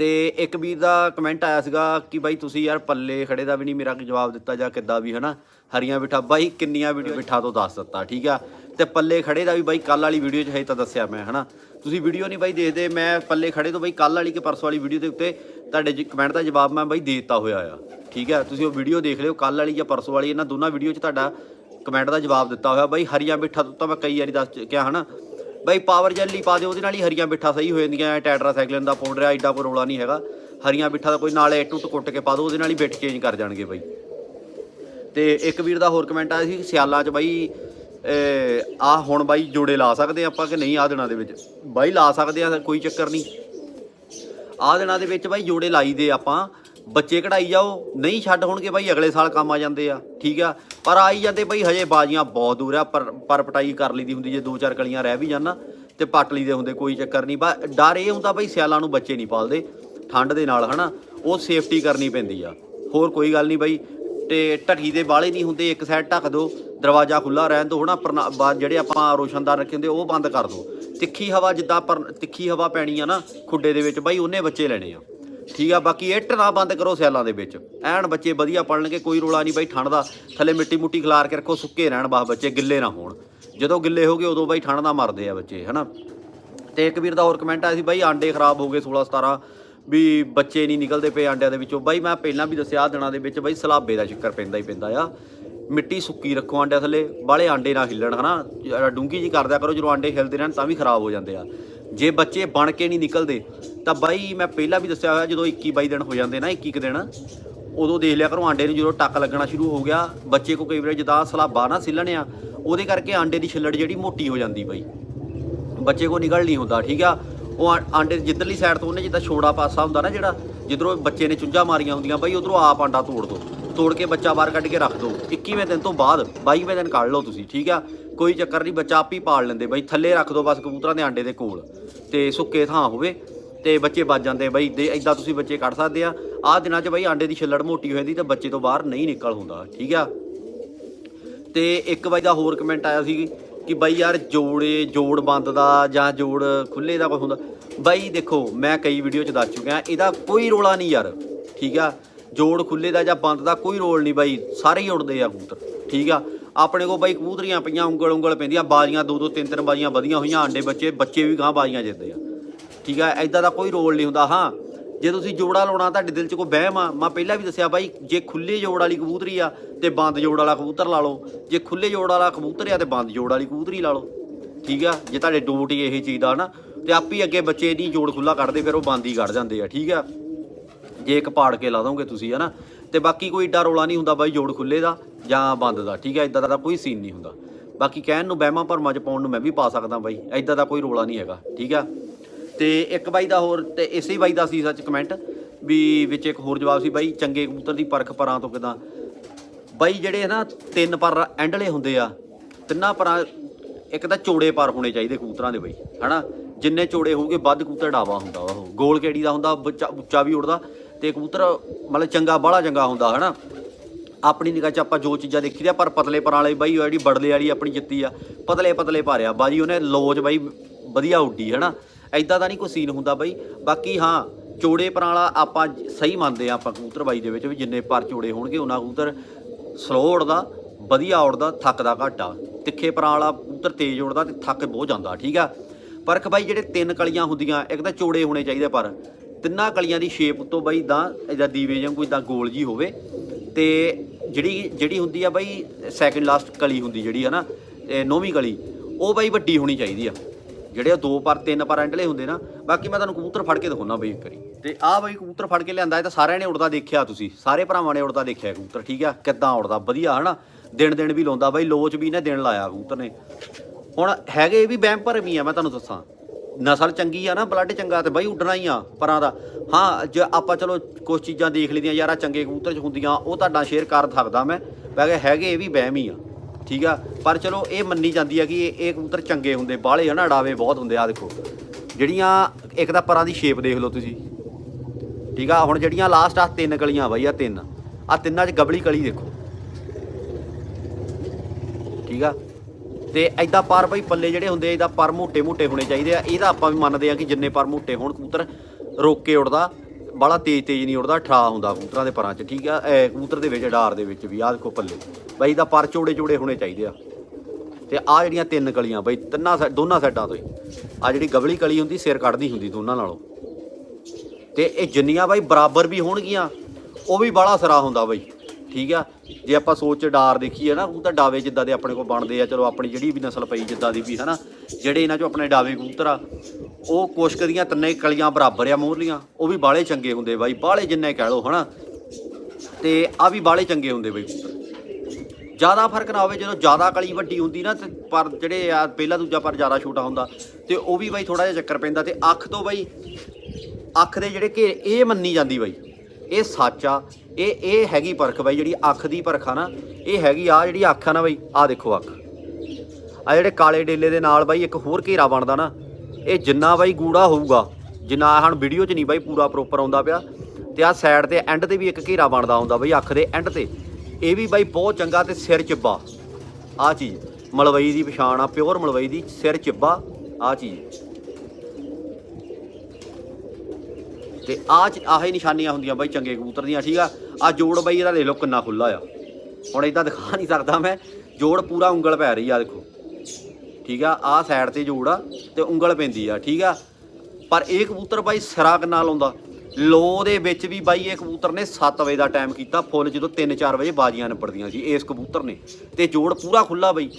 ਤੇ ਇੱਕ ਵੀਰ ਦਾ ਕਮੈਂਟ ਆਇਆ ਸੀਗਾ ਕਿ ਬਾਈ ਤੁਸੀਂ ਯਾਰ ਪੱਲੇ ਖੜੇ ਦਾ ਵੀ ਨਹੀਂ ਮੇਰਾ ਜਵਾਬ ਦਿੱਤਾ ਜਾਂ ਕਿੱਦਾਂ ਵੀ, ਹਨਾ? ਹਰੀਆਂ ਬਿਠਾ ਬਾਈ ਕਿੰਨੀਆਂ ਵੀਡੀਓ ਬਿਠਾ ਤੋਂ ਦੱਸ ਦਿੱਤਾ, ਠੀਕ ਆ? ਤੇ ਪੱਲੇ ਖੜੇ ਦਾ ਵੀ ਬਾਈ ਕੱਲ ਵਾਲੀ ਵੀਡੀਓ 'ਚ ਹੈ ਤਾਂ ਦੱਸਿਆ ਮੈਂ, ਹਨਾ? ਤੁਸੀਂ ਵੀਡੀਓ ਨਹੀਂ ਬਾਈ ਦੇਖਦੇ, ਮੈਂ ਪੱਲੇ ਖੜੇ ਤੋਂ ਬਾਈ ਕੱਲ ਵਾਲੀ ਕਿ ਪਰਸੋਂ ਵਾਲੀ ਵੀਡੀਓ ਦੇ ਉੱਤੇ ਤੁਹਾਡੇ ਕਮੈਂਟ ਦਾ ਜਵਾਬ ਮੈਂ ਬਾਈ ਦੇ ਦਿੱਤਾ ਹੋਇਆ ਆ, ਠੀਕ ਹੈ ਤੁਸੀਂ ਉਹ ਵੀਡੀਓ ਦੇਖ ਲਿਓ ਕੱਲ ਵਾਲੀ ਜਾਂ ਪਰਸੋਂ ਵਾਲੀ, ਇਹਨਾਂ ਦੋਨਾਂ ਵੀਡੀਓ 'ਚ ਤੁਹਾਡਾ ਕਮੈਂਟ ਦਾ ਜਵਾਬ ਦਿੱਤਾ ਹੋਇਆ। ਬਾਈ ਹਰੀਆਂ ਬਿਠਾ ਤੋਂ ਤਾਂ ਮੈਂ ਕਈ ਵਾਰੀ ਦੱਸ ਚੁੱਕਿਆ ਹਨਾ? ਬਾਈ ਪਾਵਰ ਜੈਲੀ ਪਾ ਦਿਓ, ਉਹਦੇ ਨਾਲ ਹੀ ਹਰੀਆਂ ਬਿੱਠਾ ਸਹੀ ਹੋ ਜਾਂਦੀਆਂ ਟੈਟਰਾ ਟੈਟਰਾਸਾਈਕਲਿਨ ਦਾ ਪਾਊਡਰ ਆ ਐਡਾ ਕੋਈ ਰੋਲਾ ਨਹੀਂ ਹੈਗਾ। ਹਰੀਆਂ ਬਿੱਠਾ ਦਾ ਕੋਈ ਨਾਲੇ ਟੁੱਟ ਕੁੱਟ ਕੇ ਪਾ ਦਿਓ, ਉਹਦੇ ਨਾਲ ਹੀ ਬਿੱਠ ਚੇਂਜ ਕਰ ਜਾਣਗੇ ਬਾਈ। ਤੇ ਇੱਕ ਵੀਰ ਦਾ ਹੋਰ ਕਮੈਂਟ ਆਇਆ ਸੀ, ਸਿਆਲਾਂ 'ਚ ਬਾਈ ਆ ਹੁਣ ਬਾਈ ਜੋੜੇ ਲਾ ਸਕਦੇ ਆਪਾਂ ਕਿ ਨਹੀਂ ਆ ਦਿਨਾਂ ਦੇ ਵਿੱਚ? ਬਾਈ ਲਾ ਸਕਦੇ ਆ, ਕੋਈ ਚੱਕਰ ਨਹੀਂ। ਆ ਦਿਨਾਂ ਦੇ ਵਿੱਚ ਬਾਈ ਜੋੜੇ ਲਾਈ ਦੇ ਆਪਾਂ। ਬੱਚੇ ਕਢਾਈ ਜਾਓ, ਨਹੀਂ ਛੱਡ ਹੋਣਗੇ ਬਾਈ, ਅਗਲੇ ਸਾਲ ਕੰਮ ਆ ਜਾਂਦੇ ਆ, ਠੀਕ ਆ? ਪਰ ਆਈ ਜਾਂਦੇ ਬਾਈ, ਹਜੇ ਬਾਜੀਆਂ ਬਹੁਤ ਦੂਰ ਆ, ਪਰ ਪਰ ਪਟਾਈ ਕਰ ਲਈਦੀ ਹੁੰਦੀ, ਜੇ ਦੋ ਚਾਰ ਕਲੀਆਂ ਰਹਿ ਵੀ ਜਾਣ ਤੇ ਪੱਟ ਲਈਦੇ ਹੁੰਦੇ, ਕੋਈ ਚੱਕਰ ਨਹੀਂ। ਬਾ, ਡਰ ਇਹ ਹੁੰਦਾ ਬਾਈ, ਸਿਆਲਾਂ ਨੂੰ ਬੱਚੇ ਨਹੀਂ ਪਾਲਦੇ, ਠੰਡ ਦੇ ਨਾਲ, ਹਨਾ? ਉਹ ਸੇਫਟੀ ਕਰਨੀ ਪੈਂਦੀ ਆ। ਹੋਰ ਕੋਈ ਗੱਲ ਨਹੀਂ ਬਾਈ, ਤੇ ਢੱਠੀ ਦੇ ਬਾਲੇ ਨਹੀਂ ਹੁੰਦੇ, ਇੱਕ ਸਾਈਡ ਢੱਕ ਦਿਓ ਦਰਵਾਜ਼ਾ ਖੁੱਲਾ ਰਹਿਣ ਦਿਓ ਹਨਾ? ਪਰਨਾ- ਬਾ- ਜਿਹੜੇ ਆਪਾਂ ਰੋਸ਼ਨਦਾਰ ਰੱਖੇ ਹੁੰਦੇ, ਉਹ ਬੰਦ ਕਰ ਦਿਓ ਤਿੱਖੀ ਹਵਾ ਜਿੱਦਾਂ ਪਰ ਤਿੱਖੀ ਹਵਾ ਪੈਣੀ ਆ ਨਾ, ਖੁੱਡੇ ਦੇ ਵਿੱਚ, ਬਾਈ, ਉਹਨੇ ਬੱਚੇ ਲੈਣੇ ਆ। ਠੀਕ ਆ, ਬਾਕੀ ਇੱਟ ਨਾ ਬੰਦ ਕਰੋ ਸਿਆਲਾਂ ਦੇ ਵਿੱਚ। ਐਨ ਬੱਚੇ ਵਧੀਆ ਪੜਨਗੇ ਕੋਈ ਰੋਲਾ ਨਹੀਂ ਬਾਈ ਠੰਡ ਦਾ। ਥੱਲੇ ਮਿੱਟੀ ਮੁੱਟੀ ਖਿਲਾਰ ਕੇ ਰੱਖੋ, ਸੁੱਕੇ ਰਹਿਣ ਬਾਹ ਬੱਚੇ, ਗਿੱਲੇ ਨਾ ਹੋਣ। ਜਦੋਂ ਗਿੱਲੇ ਹੋ ਗਏ, ਉਦੋਂ ਬਾਈ ਠੰਡ ਦਾ ਮਰਦੇ ਆ ਬੱਚੇ, ਹਨਾ? ਤੇ ਇੱਕ ਵੀਰ ਦਾ ਹੋਰ ਕਮੈਂਟ ਆਇਆ ਸੀ, ਬਾਈ ਆਂਡੇ ਖਰਾਬ ਹੋ ਗਏ 16 17 ਵੀ ਬੱਚੇ ਨਹੀਂ ਨਿਕਲਦੇ ਪਏ ਆਂਡਿਆਂ ਦੇ ਵਿੱਚੋਂ। ਬਾਈ ਮੈਂ ਪਹਿਲਾਂ ਵੀ ਦੱਸਿਆ, ਆਹ ਦਿਨਾਂ ਦੇ ਵਿੱਚ ਬਾਈ ਸਲਾਬੇ ਦਾ ਚੱਕਰ ਪੈਂਦਾ ਹੀ ਪੈਂਦਾ ਆ। ਮਿੱਟੀ ਸੁੱਕੀ ਰੱਖੋ ਆਂਡਿਆਂ ਥੱਲੇ ਬਾਲੇ ਆਂਡੇ ਨਾ ਹਿੱਲਣ, ਹਨਾ? ਡੂੰਗੀ ਜੀ ਕਰਦਿਆ ਕਰੋ, ਜਦੋਂ ਆਂਡੇ ਹਿਲਦੇ ਰਹਿਣ, ਤਾਂ ਵੀ ਖਰਾਬ ਹੋ ਜਾਂਦੇ ਆ। ਜੇ ਬੱਚੇ ਬਣ ਕੇ ਨਹੀਂ ਨਿਕਲਦੇ, ਤਾਂ ਬਾਈ ਮੈਂ ਪਹਿਲਾਂ ਵੀ ਦੱਸਿਆ ਹੋਇਆ, ਜਦੋਂ 21 22 ਦਿਨ ਹੋ ਜਾਂਦੇ ਨਾ 21 ਕੁ ਦਿਨ, ਉਦੋਂ ਦੇਖ ਲਿਆ ਕਰੋ ਆਂਡੇ ਨੂੰ ਜਦੋਂ ਟੱਕ ਲੱਗਣਾ ਸ਼ੁਰੂ ਹੋ ਗਿਆ, ਬੱਚੇ ਕੋ ਕਈ ਵਾਰ ਜਿੱਦਾਂ ਸਲਾਬਾ ਨਾ ਸਿੱਲਣੇ ਆ, ਉਹਦੇ ਕਰਕੇ ਆਂਡੇ ਦੀ ਛਿੱਲੜ ਜਿਹੜੀ ਮੋਟੀ ਹੋ ਜਾਂਦੀ ਬਾਈ। ਬੱਚੇ ਕੋ ਨਿਕਲ ਨਹੀਂ ਹੁੰਦਾ, ਠੀਕ ਆ? ਉਹ ਆਂਡੇ ਜਿੱਧਰਲੀ ਸਾਈਡ ਤੋਂ ਉਹਨੇ ਜਿੱਦਾਂ ਛੋੜਾ ਪਾਸਾ ਹੁੰਦਾ ਨਾ ਜਿਹੜਾ, ਜਿੱਧਰੋਂ ਬੱਚੇ ਨੇ ਚੁੰਝਾਂ ਮਾਰੀਆਂ ਹੁੰਦੀਆਂ, ਬਾਈ ਉਧਰੋਂ ਆਪ ਆਂਡਾ ਤੋੜ ਦੋ। ਤੋੜ ਕੇ ਬੱਚਾ ਬਾਹਰ ਕੱਢ ਕੇ ਰੱਖ ਦੋ 21ਵੇਂ ਦਿਨ ਤੋਂ ਬਾਅਦ 22ਵੇਂ ਦਿਨ ਕੱਢ ਲਓ ਤੁਸੀਂ, ਠੀਕ ਆ? ਕੋਈ ਚੱਕਰ ਨਹੀਂ, ਬੱਚਾ ਆਪ ਹੀ ਪਾਲ ਲੈਂਦੇ ਬਾਈ, ਥੱਲੇ ਰੱਖ ਦੋ ਬਸ ਕਬੂਤਰਾਂ ਦੇ ਆਂਡੇ ਦੇ ਕੋਲ। ਤੇ ਸੁੱਕੇ ਥਾਂ ਹੋਵੇ ਤੇ ਬੱਚੇ ਵੱਜ ਜਾਂਦੇ ਬਾਈ, ਦੇ ਇਦਾਂ ਤੁਸੀਂ ਬੱਚੇ ਕੱਢ ਸਕਦੇ ਆ। ਆਹ ਦਿਨਾਂ 'ਚ ਬਾਈ ਆਂਡੇ ਦੀ ਛਿੱਲੜ ਮੋਟੀ ਹੋ ਜਾਂਦੀ ਤੇ ਬੱਚੇ ਤੋਂ ਬਾਹਰ ਨਹੀਂ ਨਿਕਲ ਹੁੰਦਾ, ਠੀਕ ਆ? ਤੇ ਇੱਕ ਬਾਈ ਦਾ ਹੋਰ ਕਮੈਂਟ ਆਇਆ ਸੀ ਕਿ ਬਾਈ ਯਾਰ ਜੋੜੇ, ਜੋੜ ਬੰਦ ਦਾ ਜਾਂ ਜੋੜ ਖੁੱਲੇ ਦਾ ਕੋਈ ਹੁੰਦਾ। ਬਾਈ ਦੇਖੋ, ਮੈਂ ਕਈ ਵੀਡੀਓ 'ਚ ਦੱਸ ਚੁੱਕਿਆ, ਇਹਦਾ ਕੋਈ ਰੋਲਾ ਨਹੀਂ ਯਾਰ, ਠੀਕ ਆ? ਜੋੜ ਖੁੱਲੇ ਦਾ ਜਾਂ ਬੰਦ ਦਾ ਕੋਈ ਰੋਲ ਨਹੀਂ ਬਾਈ, ਸਾਰੇ ਹੀ ਉੱਡਦੇ ਆ ਕਬੂਤਰ, ਠੀਕ ਆ? ਆਪਣੇ ਕੋਲ ਬਾਈ ਕਬੂਤਰੀਆਂ ਪਈਆਂ, ਉਂਗਲ ਉਂਗਲ ਪੈਂਦੀਆਂ, ਬਾਜ਼ੀਆਂ ਦੋ ਦੋ ਤਿੰਨ ਤਿੰਨ ਬਾਜ਼ੀਆਂ ਵਧੀਆਂ ਹੋਈਆਂ, ਆਂਡੇ ਬੱਚੇ ਬੱਚੇ ਵੀ ਗਾਂ ਬਾਜ਼ੀਆਂ ਜਿੱਤਦੇ ਆ, ਠੀਕ ਆ? ਐਦਾਂ ਦਾ ਕੋਈ ਰੋਲ ਨਹੀਂ ਹੁੰਦਾ, ਹਾਂ। ਜੇ ਤੁਸੀਂ ਜੋੜਾ ਲਾਉਣਾ ਤੁਹਾਡੇ ਦਿਲ 'ਚ ਕੋਈ ਵਹਿਮ ਆ, ਮੈਂ ਪਹਿਲਾਂ ਵੀ ਦੱਸਿਆ ਬਾਈ, ਜੇ ਖੁੱਲੇ ਜੋੜ ਵਾਲੀ ਕਬੂਤਰੀ ਆ, ਤੇ ਬੰਦ ਜੋੜ ਵਾਲਾ ਕਬੂਤਰ ਲਾ ਲਓ। ਜੇ ਖੁੱਲੇ ਜੋੜ ਵਾਲਾ ਕਬੂਤਰ ਆ, ਤੇ ਬੰਦ ਜੋੜ ਵਾਲੀ ਕਬੂਤਰੀ ਲਾ ਲਓ, ਠੀਕ ਆ? ਜੇ ਤੁਹਾਡੇ ਡੂਟ ਹੀ ਇਹ ਚੀਜ਼ ਦਾ ਨਾ ਤੇ ਆਪੀ ਅੱਗੇ ਬੱਚੇ ਦੀ ਜੋੜ ਖੁੱਲਾ ਕੱਢਦੇ, ਫਿਰ ਉਹ ਬੰਦ ਹੀ ਕੱਢ ਜਾਂਦੇ ਆ, ਠੀਕ ਆ? ਜੇ ਇੱਕ ਪਾੜ ਕੇ ਲਾ ਦੋਗੇ ਤੁਸੀਂ, ਹਨਾ? ਤੇ ਬਾਕੀ ਕੋਈ ਏਡਾ ਰੋਲਾ ਨਹੀਂ ਹੁੰਦਾ ਬਾਈ ਜੋੜ ਖੁੱਲੇ ਦਾ ਜਾਂ ਬੰਦ ਦਾ, ਠੀਕ ਹੈ? ਇਦਾਂ ਦਾ ਕੋਈ ਸੀਨ ਨਹੀਂ ਹੁੰਦਾ। ਬਾਕੀ ਕਹਿਣ ਨੂੰ ਵਹਿਮਾਂ ਭਰਮਾਂ ਚ ਪਾਉਣ ਨੂੰ ਮੈਂ ਵੀ ਪਾ ਸਕਦਾ ਬਾਈ ਇਦਾਂ ਦਾ ਕੋਈ ਰੋਲਾ ਨਹੀਂ ਹੈਗਾ, ਠੀਕ ਆ? ਤੇ ਇੱਕ ਬਾਈ ਦਾ ਹੋਰ, ਤੇ ਇਸੇ ਬਾਈ ਦਾ ਸੀ ਸੱਚ ਕਮੈਂਟ ਵੀ ਵਿੱਚ ਇੱਕ ਹੋਰ ਜਵਾਬ ਸੀ ਬਾਈ, ਚੰਗੇ ਕਬੂਤਰ ਦੀ ਪਰਖ ਪਰਾਂ ਤੋਂ ਕਿਦਾਂ। ਬਾਈ ਜਿਹੜੇ ਨਾ ਤਿੰਨ ਪਰ ਐਂਡਲੇ ਹੁੰਦੇ ਆ, ਤਿੰਨਾਂ ਪਰਾਂ ਇੱਕ ਤਾਂ ਚੋੜੇ ਪਰ ਹੋਣੇ ਚਾਹੀਦੇ ਕਬੂਤਰਾਂ ਦੇ ਬਾਈ, ਹਨਾ? ਜਿੰਨੇ ਚੋੜੇ ਹੋਊਗੇ ਵੱਧ ਕਬੂਤਰ ਡਾਵਾ ਹੁੰਦਾ ਵਾ ਉਹ, ਗੋਲ ਕੇੜੀ ਦਾ ਹੁੰਦਾ, ਬੱਚਾ ਉੱਚਾ ਵੀ ਉੜਦਾ ਤੇ ਕਬੂਤਰ ਮਤਲਬ ਚੰਗਾ, ਬਾਹਲਾ ਚੰਗਾ ਹੁੰਦਾ, ਹਨਾ? ਆਪਣੀ ਨਿਗਾਹ 'ਚ ਆਪਾਂ ਜੋ ਚੀਜ਼ਾਂ ਦੇਖੀ ਦੀਆਂ, ਪਰ ਪਤਲੇ ਪਰਾਂ ਵਾਲੇ ਬਾਈ, ਉਹ ਜਿਹੜੀ ਬੜਲੇ ਵਾਲੀ ਆਪਣੀ ਜਿੱਤੀ ਆ, ਪਤਲੇ ਪਤਲੇ ਭਾਰਿਆ ਬਾਜੀ ਉਹਨੇ ਲੋਜ ਬਾਈ ਵਧੀਆ ਉੱਡੀ, ਹਨਾ? ਐਦਾਂ ਦਾ ਨਹੀਂ ਕੋਈ ਸੀਨ ਹੁੰਦਾ ਬਾਈ। ਬਾਕੀ ਹਾਂ, ਚੋੜੇ ਪਰਾਂ ਵਾਲਾ ਆਪਾਂ ਸਹੀ ਮੰਨਦੇ ਆ ਆਪਾਂ ਕਬੂਤਰ ਬਾਈ ਦੇ ਵਿੱਚ ਵੀ ਜਿੰਨੇ ਪਰ ਚੋੜੇ ਹੋਣਗੇ, ਉਹਨਾਂ ਕਬੂਤਰ ਸਲੋ ਉੜਦਾ ਵਧੀਆ ਉੜਦਾ ਥੱਕਦਾ ਘੱਟ ਆ। ਤਿੱਖੇ ਪਰਾਂ ਵਾਲਾ ਕਬੂਤਰ ਤੇਜ਼ ਉੜਦਾ ਤੇ ਥੱਕ ਬਹੁਤ ਜਾਂਦਾ, ਠੀਕ ਆ? ਪਰਖ ਬਾਈ ਜਿਹੜੇ ਤਿੰਨ ਕਲੀਆਂ ਹੁੰਦੀਆਂ, ਇੱਕ ਤਾਂ ਚੋੜੇ ਹੋਣੇ ਚਾਹੀਦੇ ਪਰ ਤਿੰਨਾਂ ਕਲੀਆਂ ਦੀ ਸ਼ੇਪ ਉੱਤੋਂ ਬਾਈ ਇਦਾਂ ਇਹਦਾ ਦੀਵੇ ਜਾਂ ਕੋਈ ਇਦਾਂ ਗੋਲ ਜੀ ਹੋਵੇ। ਤੇ ਜਿਹੜੀ ਜਿਹੜੀ ਹੁੰਦੀ ਆ ਬਾਈ ਸੈਕਿੰਡ ਲਾਸਟ ਕਲੀ ਹੁੰਦੀ ਜਿਹੜੀ ਆ ਨਾ ਨੌਵੀਂ ਕਲੀ, ਉਹ ਬਾਈ ਵੱਡੀ ਹੋਣੀ ਚਾਹੀਦੀ ਆ। ਜਿਹੜੇ ਉਹ ਦੋ ਪਰ ਤਿੰਨ ਪਰ ਐਂਡਲੇ ਹੁੰਦੇ ਨਾ, ਬਾਕੀ ਮੈਂ ਤੁਹਾਨੂੰ ਕਬੂਤਰ ਫੜ ਕੇ ਦਿਖਾਉਣਾ ਬਈ ਇੱਕ ਵਾਰੀ। ਤੇ ਆਹ ਬਈ ਕਬੂਤਰ ਫੜ ਕੇ ਲਿਆਂਦਾ, ਇਹ ਤਾਂ ਸਾਰਿਆਂ ਨੇ ਉੜਦਾ ਦੇਖਿਆ ਤੁਸੀਂ। ਸਾਰੇ ਭਰਾਵਾਂ ਨੇ ਉੜਦਾ ਦੇਖਿਆ ਕਬੂਤਰ, ਠੀਕ ਆ? ਕਿੱਦਾਂ ਉੜਦਾ, ਵਧੀਆ, ਹਨਾ? ਦਿਨ ਦਿਨ ਵੀ ਲਾਉਂਦਾ ਬਾਈ, ਲੋਚ ਵੀ ਨੇ ਦਿਨ ਲਾਇਆ ਕਬੂਤਰ ਨੇ। ਹੁਣ ਹੈਗੇ ਇਹ ਵੀ ਵਹਿਮ ਭਰਮੀ ਆ, ਮੈਂ ਤੁਹਾਨੂੰ ਦੱਸਾਂ। ਨਸਲ ਚੰਗੀ ਆ ਨਾ ਬਲੱਡ ਚੰਗਾ ਤੇ ਬਾਈ ਉੱਡਣਾ ਹੀ ਆ ਪਰਾਂ ਦਾ। ਹਾਂ, ਜੇ ਆਪਾਂ ਚਲੋ ਕੁਝ ਚੀਜ਼ਾਂ ਦੇਖ ਲਈਆਂ, ਯਾਰ ਆ ਚੰਗੇ ਕਬੂਤਰ ਚ ਹੁੰਦੀਆਂ, ਉਹ ਤੁਹਾਡਾ ਸ਼ੇਅਰ ਕਰ ਸਕਦਾ ਮੈਂ। ਵੈਸੇ ਹੈਗੇ ਇਹ ਵੀ ਵਹਿਮ ਹੀ ਆ, ਠੀਕ ਆ? ਪਰ ਚਲੋ ਇਹ ਮੰਨੀ ਜਾਂਦੀ ਆ ਕਿ ਇਹ ਇਹ ਕਬੂਤਰ ਚੰਗੇ ਹੁੰਦੇ, ਬਾਹਲੇ ਹਨਾ ਅੜਾਵੇ ਬਹੁਤ ਹੁੰਦੇ ਆ ਦੇਖੋ। ਜਿਹੜੀਆਂ ਇੱਕ ਤਾਂ ਪਰਾਂ ਦੀ ਸ਼ੇਪ ਦੇਖ ਲਓ ਤੁਸੀਂ। ਠੀਕ ਆ? ਹੁਣ ਜਿਹੜੀਆਂ ਲਾਸਟ ਆ, ਤਿੰਨ ਕਲੀਆਂ ਬਾਈ ਆ ਤਿੰਨ। ਆ ਤਿੰਨਾਂ 'ਚ ਗਬਲੀ ਕਲੀ ਦੇਖੋ। ਠੀਕ ਆ? ਤੇ ਐਦਾਂ ਪਰ ਬਈ ਪੱਲੇ ਜਿਹੜੇ ਹੁੰਦੇ ਆ, ਇਹਦਾ ਪਰ ਮੋਟੇ ਮੋਟੇ ਹੋਣੇ ਚਾਹੀਦੇ ਆ। ਇਹਦਾ ਆਪਾਂ ਵੀ ਮੰਨਦੇ ਆ ਕਿ ਜਿੰਨੇ ਪਰ ਮੋਟੇ ਹੋਣ ਕਬੂਤਰ, ਰੋਕ ਕੇ ਉੜਦਾ ਬੜਾ ਤੇਜ਼ ਤੇਜ਼ ਨਹੀਂ ਉੜਦਾ ਠਾ ਹੁੰਦਾ ਕਬੂਤਰਾਂ ਦੇ ਪਰਾਂ 'ਚ, ਠੀਕ ਆ? ਇਹ ਕਬੂਤਰ ਦੇ ਵਿੱਚ ਡਾਰ ਦੇ ਵਿੱਚ ਵੀ, ਆਹ ਦੇਖੋ ਪੱਲੇ। ਬਈ ਇਹਦਾ ਪਰ ਚੋੜੇ ਚੋੜੇ ਹੋਣੇ ਚਾਹੀਦੇ ਆ। ਤੇ ਆ ਜਿਹੜੀਆਂ ਤਿੰਨ ਕਲੀਆਂ, ਬਈ ਤਿੰਨਾਂ ਸਾਈਡ ਦੋਨਾਂ ਸਾਈਡਾਂ ਤੋਂ ਹੀ। ਆ ਜਿਹੜੀ ਗਬਲੀ ਕਲੀ ਹੁੰਦੀ, ਸਿਰ ਕੱਢਦੀ ਹੁੰਦੀ ਦੋਨਾਂ ਨਾਲੋਂ। ਤੇ ਇਹ ਜਿੰਨੀਆਂ ਬਾਈ ਬਰਾਬਰ ਵੀ ਹੋਣਗੀਆਂ, ਉਹ ਵੀ ਬੜਾ ਸਰਾ ਹੁੰਦਾ ਬਾਈ। ਠੀਕ ਆ? ਜੇ ਆਪਾਂ ਸੋਚ ਡਾਰ ਦੇਖੀਏ ਨਾ, ਉਹ ਤਾਂ ਡਾਵੇ ਜਿੱਦਾਂ ਦੇ ਆਪਣੇ ਕੋਲ ਬਣਦੇ ਆ, ਚਲੋ ਆਪਣੀ ਜਿਹੜੀ ਵੀ ਨਸਲ ਪਈ ਜਿੱਦਾਂ ਦੀ ਵੀ, ਹਨਾ? ਜਿਹੜੇ ਇਹਨਾਂ ਚੋਂ ਆਪਣੇ ਡਾਵੇ ਕਬੂਤਰ ਆ, ਉਹ ਕੁਛ ਦੀਆਂ ਤਿੰਨੇ ਕਲੀਆਂ ਬਰਾਬਰ ਆ ਮੋਹਰਲੀਆਂ ਉਹ ਵੀ ਬਾਲੇ ਚੰਗੇ ਹੁੰਦੇ ਬਾਈ ਬਾਲੇ ਜਿੰਨੇ ਕਹਿ ਲਓ, ਹਨਾ? ਤੇ ਆ ਵੀ ਬਾਲੇ ਚੰਗੇ ਹੁੰਦੇ ਬਾਈ ਕਬੂਤਰ। ਜ਼ਿਆਦਾ ਫ਼ਰਕ ਨਾ ਹੋਵੇ, ਜਦੋਂ ਜ਼ਿਆਦਾ ਕਲੀ ਵੱਡੀ ਹੁੰਦੀ ਨਾ, ਤੇ ਪਰ ਜਿਹੜੇ ਆ ਪਹਿਲਾ ਦੂਜਾ ਪਰ ਜ਼ਿਆਦਾ ਛੋਟਾ ਹੁੰਦਾ, ਤੇ ਉਹ ਵੀ ਬਾਈ ਥੋੜਾ ਜਿਹਾ ਚੱਕਰ ਪੈਂਦਾ, ਤੇ ਅੱਖ ਤੋਂ ਬਾਈ, ਅੱਖ ਦੇ ਜਿਹੜੇ ਘੇਰੇ ਇਹ ਮੰਨੀ ਜਾਂਦੀ ਬਾਈ। ਇਹ ਸੱਚ ਆ ਇਹ ਇਹ ਹੈਗੀ ਪਰਖ ਬਾਈ, ਜਿਹੜੀ ਅੱਖ ਦੀ ਪਰਖ ਆ ਨਾ, ਇਹ ਹੈਗੀ ਆ ਜਿਹੜੀ ਅੱਖ ਆ ਨਾ ਬਾਈ ਆ ਦੇਖੋ ਅੱਖ। ਆ ਜਿਹੜੇ ਕਾਲੇ ਡੇਲੇ ਦੇ ਨਾਲ ਬਾਈ ਇੱਕ ਹੋਰ ਘੇਰਾ ਬਣਦਾ ਨਾ, ਇਹ ਜਿੰਨਾ ਬਾਈ ਗੂੜਾ ਹੋਊਗਾ, ਜਿੰਨਾ ਹੁਣ ਵੀਡੀਓ 'ਚ ਨਹੀਂ ਬਾਈ ਪੂਰਾ ਪ੍ਰੋਪਰ ਆਉਂਦਾ ਪਿਆ, ਤੇ ਆ ਸਾਈਡ ਤੇ ਐਂਡ ਤੇ ਵੀ ਇੱਕ ਘੇਰਾ ਬਣਦਾ ਆਉਂਦਾ ਬਾਈ, ਅੱਖ ਦੇ ਐਂਡ ਤੇ। ਇਹ ਵੀ ਬਾਈ ਬਹੁਤ ਚੰਗਾ ਤੇ ਸਿਰ ਚਿੱਬਾ। ਆ ਚੀਜ਼, ਮਲਵਈ ਦੀ ਪਛਾਣ ਆ ਪਿਓਰ ਮਲਵਈ ਦੀ ਸਿਰ ਚਿੱਬਾ ਆ ਚੀਜ਼। ਤੇ ਆ ਚ ਆਹੀ ਨਿਸ਼ਾਨੀਆਂ ਹੁੰਦੀਆਂ ਬਾਈ ਚੰਗੇ ਕਬੂਤਰ ਦੀਆਂ, ਠੀਕ ਆ? ਆ ਜੋੜ ਬਾਈ ਇਹਦਾ ਲੈ ਲਓ ਕਿੰਨਾ ਖੁੱਲਾ ਆ। ਹੁਣ ਇਦਾਂ ਦਿਖਾ ਨਹੀਂ ਸਕਦਾ ਮੈਂ। ਜੋੜ ਪੂਰਾ ਉਂਗਲ ਪੈ ਰਹੀ ਆ, ਦੇਖੋ। ਠੀਕ ਆ ਆ ਸਾਈਡ ਤੇ ਜੋੜ ਆ ਤੇ ਉਂਗਲ ਪੈਂਦੀ ਆ, ਠੀਕ ਆ? ਪਰ ਇਹ ਕਬੂਤਰ ਬਾਈ ਸਿਰਾ ਕਿੰਨਾ ਲਾਉਂਦਾ ਲੋ ਦੇ ਵਿੱਚ ਵੀ ਬਾਈ ਇਹ ਕਬੂਤਰ ਨੇ 7 ਵਜੇ ਦਾ ਟਾਈਮ ਕੀਤਾ, ਫੁੱਲ ਜਦੋਂ 3-4 ਵਜੇ ਬਾਜੀਆਂ ਨਿਬੜਦੀਆਂ ਸੀ ਇਸ ਕਬੂਤਰ ਨੇ। ਤੇ ਜੋੜ ਪੂਰਾ ਖੁੱਲਾ ਬਾਈ।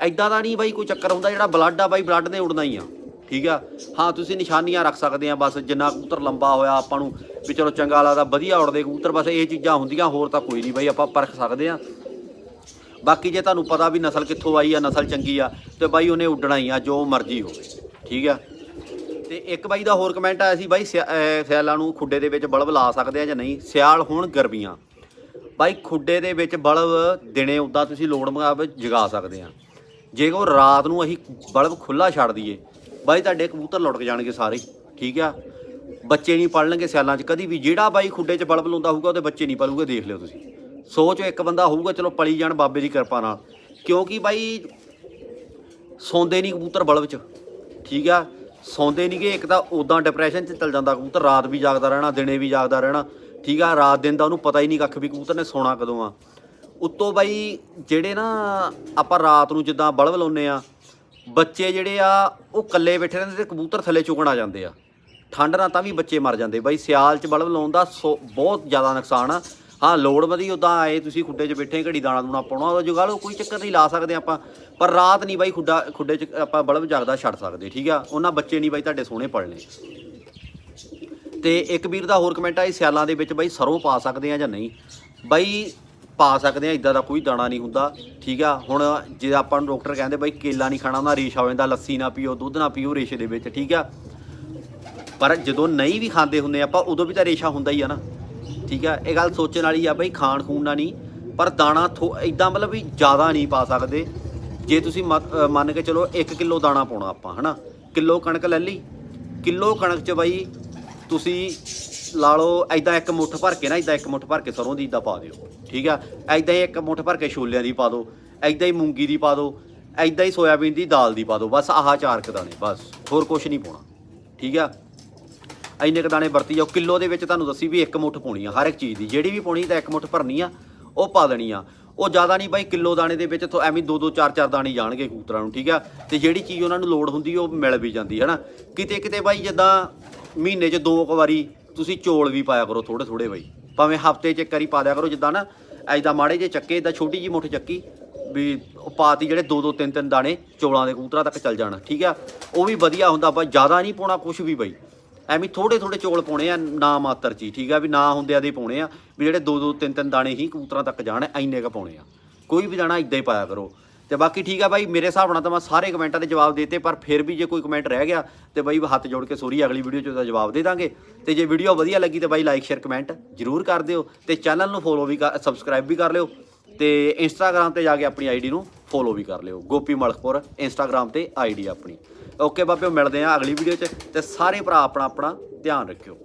ਐਦਾਂ ਦਾ ਨਹੀਂ ਬਾਈ ਕੋਈ ਚੱਕਰ ਹੁੰਦਾ, ਜਿਹੜਾ ਬਲੱਡ ਆ ਬਾਈ ਬਲੱਡ ਨੇ ਉੜਨਾ ਹੀ ਆ। ਠੀਕ ਆ? ਹਾਂ, ਤੁਸੀਂ ਨਿਸ਼ਾਨੀਆਂ ਰੱਖ ਸਕਦੇ ਆ, ਬਸ ਜਿੰਨਾ ਕਬੂਤਰ ਲੰਬਾ ਹੋਇਆ ਆਪਾਂ ਨੂੰ ਵੀ ਚਲੋ ਚੰਗਾ ਲੱਗਦਾ, ਵਧੀਆ ਉੜਦੇ ਕਬੂਤਰ, ਬਸ ਇਹ ਚੀਜ਼ਾਂ ਹੁੰਦੀਆਂ, ਹੋਰ ਤਾਂ ਕੋਈ ਨਹੀਂ ਬਾਈ, ਆਪਾਂ ਪਰਖ ਸਕਦੇ ਆ। ਬਾਕੀ ਜੇ ਤੁਹਾਨੂੰ ਪਤਾ ਵੀ ਨਸਲ ਕਿੱਥੋਂ ਆਈ ਆ, ਨਸਲ ਚੰਗੀ ਆ, ਤੇ ਬਾਈ ਉਹਨੇ ਉੱਡਣਾ ਹੀ ਆ, ਜੋ ਮਰਜ਼ੀ ਹੋਵੇ, ਠੀਕ ਆ? ਤੇ ਇੱਕ ਬਾਈ ਦਾ ਹੋਰ ਕਮੈਂਟ ਆਇਆ ਸੀ, ਬਾਈ ਸਿਆ- ਸਿਆਲਾਂ ਨੂੰ ਖੁੱਡੇ ਦੇ ਵਿੱਚ ਬਲਬ ਲਾ ਸਕਦੇ ਆ ਜਾਂ ਨਹੀਂ? ਸਿਆਲ ਹੋਣ ਗਰਮੀਆਂ। ਬਾਈ ਖੁੱਡੇ ਦੇ ਵਿੱਚ ਬਲਬ ਦਿਨੇ ਉਦਾਂ ਤੁਸੀਂ ਲੋੜ ਮੁਕਾਬ ਜਗਾ ਸਕਦੇ ਆ। ਜੇ ਕੋ ਰਾਤ ਨੂੰ ਅਸੀਂ ਬਲਬ ਖੁੱਲਾ ਛੱਡ ਦਈਏ ਬਾਈ ਤੁਹਾਡੇ ਕਬੂਤਰ ਲੁੱਟ ਜਾਣਗੇ ਸਾਰੇ, ਠੀਕ ਆ? ਬੱਚੇ ਨਹੀਂ ਪੜਨਗੇ ਸਿਆਲਾਂ 'ਚ, ਕਦੀ ਵੀ ਜਿਹੜਾ ਬਾਈ ਖੁੱਡੇ 'ਚ ਬਲਬ ਲਾਉਂਦਾ ਹੋਊਗਾ, ਉਹਦੇ ਬੱਚੇ ਨਹੀਂ ਪਲੂਗੇ, ਦੇਖ ਲਿਓ ਤੁਸੀਂ। ਸੋਚ ਇੱਕ ਬੰਦਾ ਹੋਊਗਾ, ਚਲੋ ਪਲੀ ਜਾਣ ਬਾਬੇ ਦੀ ਕਿਰਪਾ ਨਾਲ। ਕਿਉਂਕਿ ਬਾਈ ਸੌਂਦੇ ਨਹੀਂ ਕਬੂਤਰ ਬਲਬ 'ਚ, ਠੀਕ ਆ? ਸੌਂਦੇ ਨਹੀਂਗੇ ਇੱਕ ਤਾਂ ਉਦਾਂ ਡਿਪਰੈਸ਼ਨ 'ਚ ਚਲ ਜਾਂਦਾ ਕਬੂਤਰ, ਰਾਤ ਵੀ ਜਾਗਦਾ ਰਹਿਣਾ, ਦਿਨੇ ਵੀ ਜਾਗਦਾ ਰਹਿਣਾ, ਠੀਕ ਆ? ਰਾਤ ਦਿਨ ਦਾ ਉਹਨੂੰ ਪਤਾ ਹੀ ਨਹੀਂ ਕੱਖ ਵੀ ਕਬੂਤਰ ਨੇ ਸੌਣਾ ਕਦੋਂ ਆ। ਉੱਤੋਂ ਬਾਈ ਜਿਹੜੇ ਨਾ ਆਪਾਂ ਰਾਤ ਨੂੰ ਜਿੱਦਾਂ ਬਲਬ ਲਾਉਨੇ ਆ ਬੱਚੇ ਜਿਹੜੇ ਆ, ਉਹ ਇਕੱਲੇ ਬੈਠੇ ਰਹਿੰਦੇ ਤੇ ਕਬੂਤਰ ਥੱਲੇ ਚੁਗਣ ਆ ਜਾਂਦੇ ਆ। ਠੰਡ ਨਾਲ ਤਾਂ ਵੀ ਬੱਚੇ ਮਰ ਜਾਂਦੇ। ਬਾਈ, ਸਿਆਲ 'ਚ ਬਲਬ ਲਾਉਣ ਦਾ ਸੋ- ਬਹੁਤ ਜ਼ਿਆਦਾ ਨੁਕਸਾਨ ਆ। ਹਾਂ, ਲੋੜ ਵਧੀ ਉਦਾਂ ਆਏ ਤੁਸੀਂ ਖੁੱਡੇ 'ਚ ਬੈਠੇ, ਘੜੀ ਦਾਣਾ ਦੂਣਾ ਪਾਉਣਾ ਉਹ ਜੁਗਾ ਲਓ ਕੋਈ ਚੱਕਰ ਨਹੀਂ ਲਾ ਸਕਦੇ ਆਪਾਂ। ਪਰ ਰਾਤ ਨਹੀਂ ਬਾਈ, ਖੁੱਡਾ, ਖੁੱਡੇ 'ਚ ਆਪਾਂ ਬਲਬ ਜਗਦਾ ਛੱਡ ਸਕਦੇ, ਠੀਕ ਆ? ਉਹਨਾਂ ਬੱਚੇ ਨਹੀਂ ਬਾਈ ਤੁਹਾਡੇ ਸੋਹਣੇ ਪੜਨੇ ਤੇ ਇੱਕ ਵੀਰ ਦਾ ਹੋਰ ਕਮੈਂਟ ਆਈ ਸਿਆਲਾਂ ਦੇ ਵਿੱਚ ਬਾਈ ਸਰੋਂ ਪਾ ਸਕਦੇ ਆ ਜਾਂ ਨਹੀਂ? ਬਾਈ ਪਾ ਸਕਦੇ ਆ ਇਦਾਂ ਦਾ ਕੋਈ ਦਾਣਾ ਨਹੀਂ ਹੁੰਦਾ, ਠੀਕ ਆ? ਹੁਣ ਜੇ ਆਪਾਂ ਨੂੰ ਡਾਕਟਰ ਕਹਿੰਦੇ ਬਾਈ ਕੇਲਾ ਨਹੀਂ ਖਾਣਾ ਉਹਦਾ ਰੇਸ਼ਾ ਹੋ ਜਾਂਦਾ, ਲੱਸੀ ਨਾ ਪੀਓ, ਦੁੱਧ ਨਾ ਪੀਓ ਰੇਸ਼ੇ ਦੇ ਵਿੱਚ, ਠੀਕ ਆ? ਪਰ ਜਦੋਂ ਨਹੀਂ ਵੀ ਖਾਂਦੇ ਹੁੰਦੇ ਆਪਾਂ, ਉਦੋਂ ਵੀ ਤਾਂ ਰੇਸ਼ਾ ਹੁੰਦਾ ਹੀ ਆ ਨਾ, ਠੀਕ ਆ? ਇਹ ਗੱਲ ਸੋਚਣ ਵਾਲੀ ਆ ਬਈ ਖਾਣ ਖੂਨ ਨਾਲ ਨਹੀਂ, ਪਰ ਦਾਣਾ ਇਦਾਂ ਮਤਲਬ ਵੀ ਜ਼ਿਆਦਾ ਨਹੀਂ ਪਾ ਸਕਦੇ। ਜੇ ਤੁਸੀਂ ਮ- ਮੰਨ ਕੇ ਚਲੋ 1 ਕਿਲੋ ਦਾਣਾ ਪਾਉਣਾ ਆਪਾਂ, ਹਨਾ? ਕਿਲੋ ਕਣਕ ਲੈ ਲਈ। ਕਿਲੋ ਕਣਕ ਚ ਬਾਈ ਤੁਸੀਂ ਲਾ ਲਓ ਐਦਾਂ ਇੱਕ ਮੁੱਠ ਭਰ ਕੇ ਨਾ ਐਦਾਂ ਇੱਕ ਮੁੱਠ ਭਰ ਕੇ ਸਰੋਂ ਦੀ ਦਾ ਪਾ ਦਿਓ, ਠੀਕ ਆ? ਐਦਾਂ ਹੀ ਇੱਕ ਮੁੱਠ ਭਰ ਕੇ ਛੋਲਿਆਂ ਦੀ ਪਾ ਦਿਓ ਐਦਾਂ ਹੀ ਮੂੰਗੀ ਦੀ ਪਾ ਦਿਓ ਐਦਾਂ ਹੀ ਸੋਇਆਬੀਨ ਦੀ ਦਾਲ ਦੀ ਪਾ ਦਿਓ, ਬਸ ਆਹ ਚਾਰ ਕੁ ਦਾਣੇ, ਬਸ, ਹੋਰ ਕੁਝ ਨਹੀਂ ਪਾਉਣਾ, ਠੀਕ ਆ? ਇੰਨੇ ਕੁ ਦਾਣੇ ਵਰਤੀ ਜਾਓ, ਕਿਲੋ ਦੇ ਵਿੱਚ ਤੁਹਾਨੂੰ ਦੱਸੀ ਵੀ ਇੱਕ ਮੁੱਠ ਪਾਉਣੀ ਆ, ਹਰ ਇੱਕ ਚੀਜ਼ ਦੀ, ਜਿਹੜੀ ਵੀ ਪਾਉਣੀ ਤਾਂ ਇੱਕ ਮੁੱਠ ਭਰਨੀ ਆ, ਉਹ ਪਾ ਦੇਣੀ ਆ। ਉਹ ਜ਼ਿਆਦਾ ਨਹੀਂ ਬਾਈ, ਕਿਲੋ ਦਾਣੇ ਦੇ ਵਿੱਚ ਥੋ- ਐਵੇਂ ਦੋ ਦੋ, ਚਾਰ ਚਾਰ ਦਾਣੇ ਜਾਣਗੇ ਕੂਤਰਾਂ ਨੂੰ, ਠੀਕ ਆ? ਤੇ ਜਿਹੜੀ ਚੀਜ਼ ਉਹਨਾਂ ਨੂੰ ਲੋੜ ਹੁੰਦੀ ਉਹ ਮਿਲ ਵੀ ਜਾਂਦੀ ਹੈ ਨਾ ਕਿਤੇ ਕਿਤੇ ਬਾਈ ਜਿੱਦਾਂ ਮਹੀਨੇ 'ਚ ਦੋ ਕੁ ਵਾਰੀ ਤੁਸੀਂ ਚੋਲ ਵੀ ਪਾਇਆ ਕਰੋ ਥੋੜੇ ਥੋੜੇ ਬਾਈ। ਭਾਵੇਂ ਹਫ਼ਤੇ 'ਚ ਇੱਕ ਵਾਰੀ ਪਾ ਦਿਆ ਕਰੋ ਜਿੱਦਾਂ ਨਾ ਐਦਾਂ ਮਾੜੇ ਜੇ ਚੱਕੇ ਇਦਾਂ ਛੋਟੀ ਜੀ ਮੁੱਠ ਚੱਕੀ ਵੀ ਉਹ ਪਾਤੀ ਜਿਹੜੇ ਦੋ ਦੋ ਤਿੰਨ ਤਿੰਨ ਦਾਣੇ ਚੋਲਾਂ ਦੇ ਕਬੂਤਰਾਂ ਤੱਕ ਚੱਲ ਜਾਣ ਠੀਕ ਆ? ਉਹ ਵੀ ਵਧੀਆ ਹੁੰਦਾ ਬਸ ਜ਼ਿਆਦਾ ਨਹੀਂ ਪਾਉਣਾ ਕੁਝ ਵੀ ਬਾਈ। ਐਵੇਂ ਥੋੜੇ ਥੋੜੇ ਚੌਲ ਪਾਉਣੇ ਆ ਨਾ ਮਾਤਰ ਚ ਹੀ, ਠੀਕ ਆ? ਵੀ ਨਾ ਹੁੰਦਿਆਂ ਦੇ ਪਾਉਣੇ ਆ ਵੀ ਜਿਹੜੇ ਦੋ ਦੋ ਤਿੰਨ ਤਿੰਨ ਦਾਣੇ ਹੀ ਕਬੂਤਰਾਂ ਤੱਕ ਜਾਣ ਐਨੇ ਕ ਪਾਉਣੇ ਆ। ਕੋਈ ਵੀ ਦਾਣਾ ਇਦਾਂ ਹੀ ਪਾਇਆ ਕਰੋ। ਤੇ ਬਾਕੀ ਠੀਕ ਆ ਬਾਈ, ਮੇਰੇ ਹਿਸਾਬ ਨਾਲ ਤਾਂ ਮੈਂ ਸਾਰੇ ਕਮੈਂਟਾਂ ਦੇ ਜਵਾਬ ਦੇਤੇ, ਪਰ ਫਿਰ ਵੀ ਜੇ ਕੋਈ ਕਮੈਂਟ ਰਹਿ ਗਿਆ, ਤੇ ਬਾਈ ਹੱਥ ਜੋੜ ਕੇ ਸੋਰੀ, ਅਗਲੀ ਵੀਡੀਓ 'ਚ ਉਹਦਾ ਜਵਾਬ ਦੇ ਦਾਂਗੇ। ਤੇ ਜੇ ਵੀਡੀਓ ਵਧੀਆ ਲੱਗੀ ਤੇ ਬਾਈ ਲਾਈਕ ਸ਼ੇਅਰ ਕਮੈਂਟ ਜਰੂਰ ਕਰ ਦਿਓ ਤੇ ਚੈਨਲ ਨੂੰ ਫੋਲੋ ਵੀ ਕਰ ਸਬਸਕ੍ਰਾਈਬ ਵੀ ਕਰ ਲਿਓ ਤੇ ਇੰਸਟਾਗ੍ਰam ਤੇ ਜਾ ਕੇ ਆਪਣੀ ਆਈਡੀ ਨੂੰ ਫੋਲੋ ਵੀ ਕਰ ਲਿਓ। ਗੋਪੀ ਮਲਕਪੁਰ ਇੰਸਟਾਗ੍ਰam ਤੇ ਆਈਡੀ ਆਪਣੀ। ਓਕੇ ਬਾਬਿਓ ਮਿਲਦੇ ਆ ਅਗਲੀ ਵੀਡੀਓ 'ਚ ਤੇ ਸਾਰੇ ਭਰਾ ਆਪਣਾ ਆਪਣਾ ਧਿਆਨ ਰੱਖਿਓ।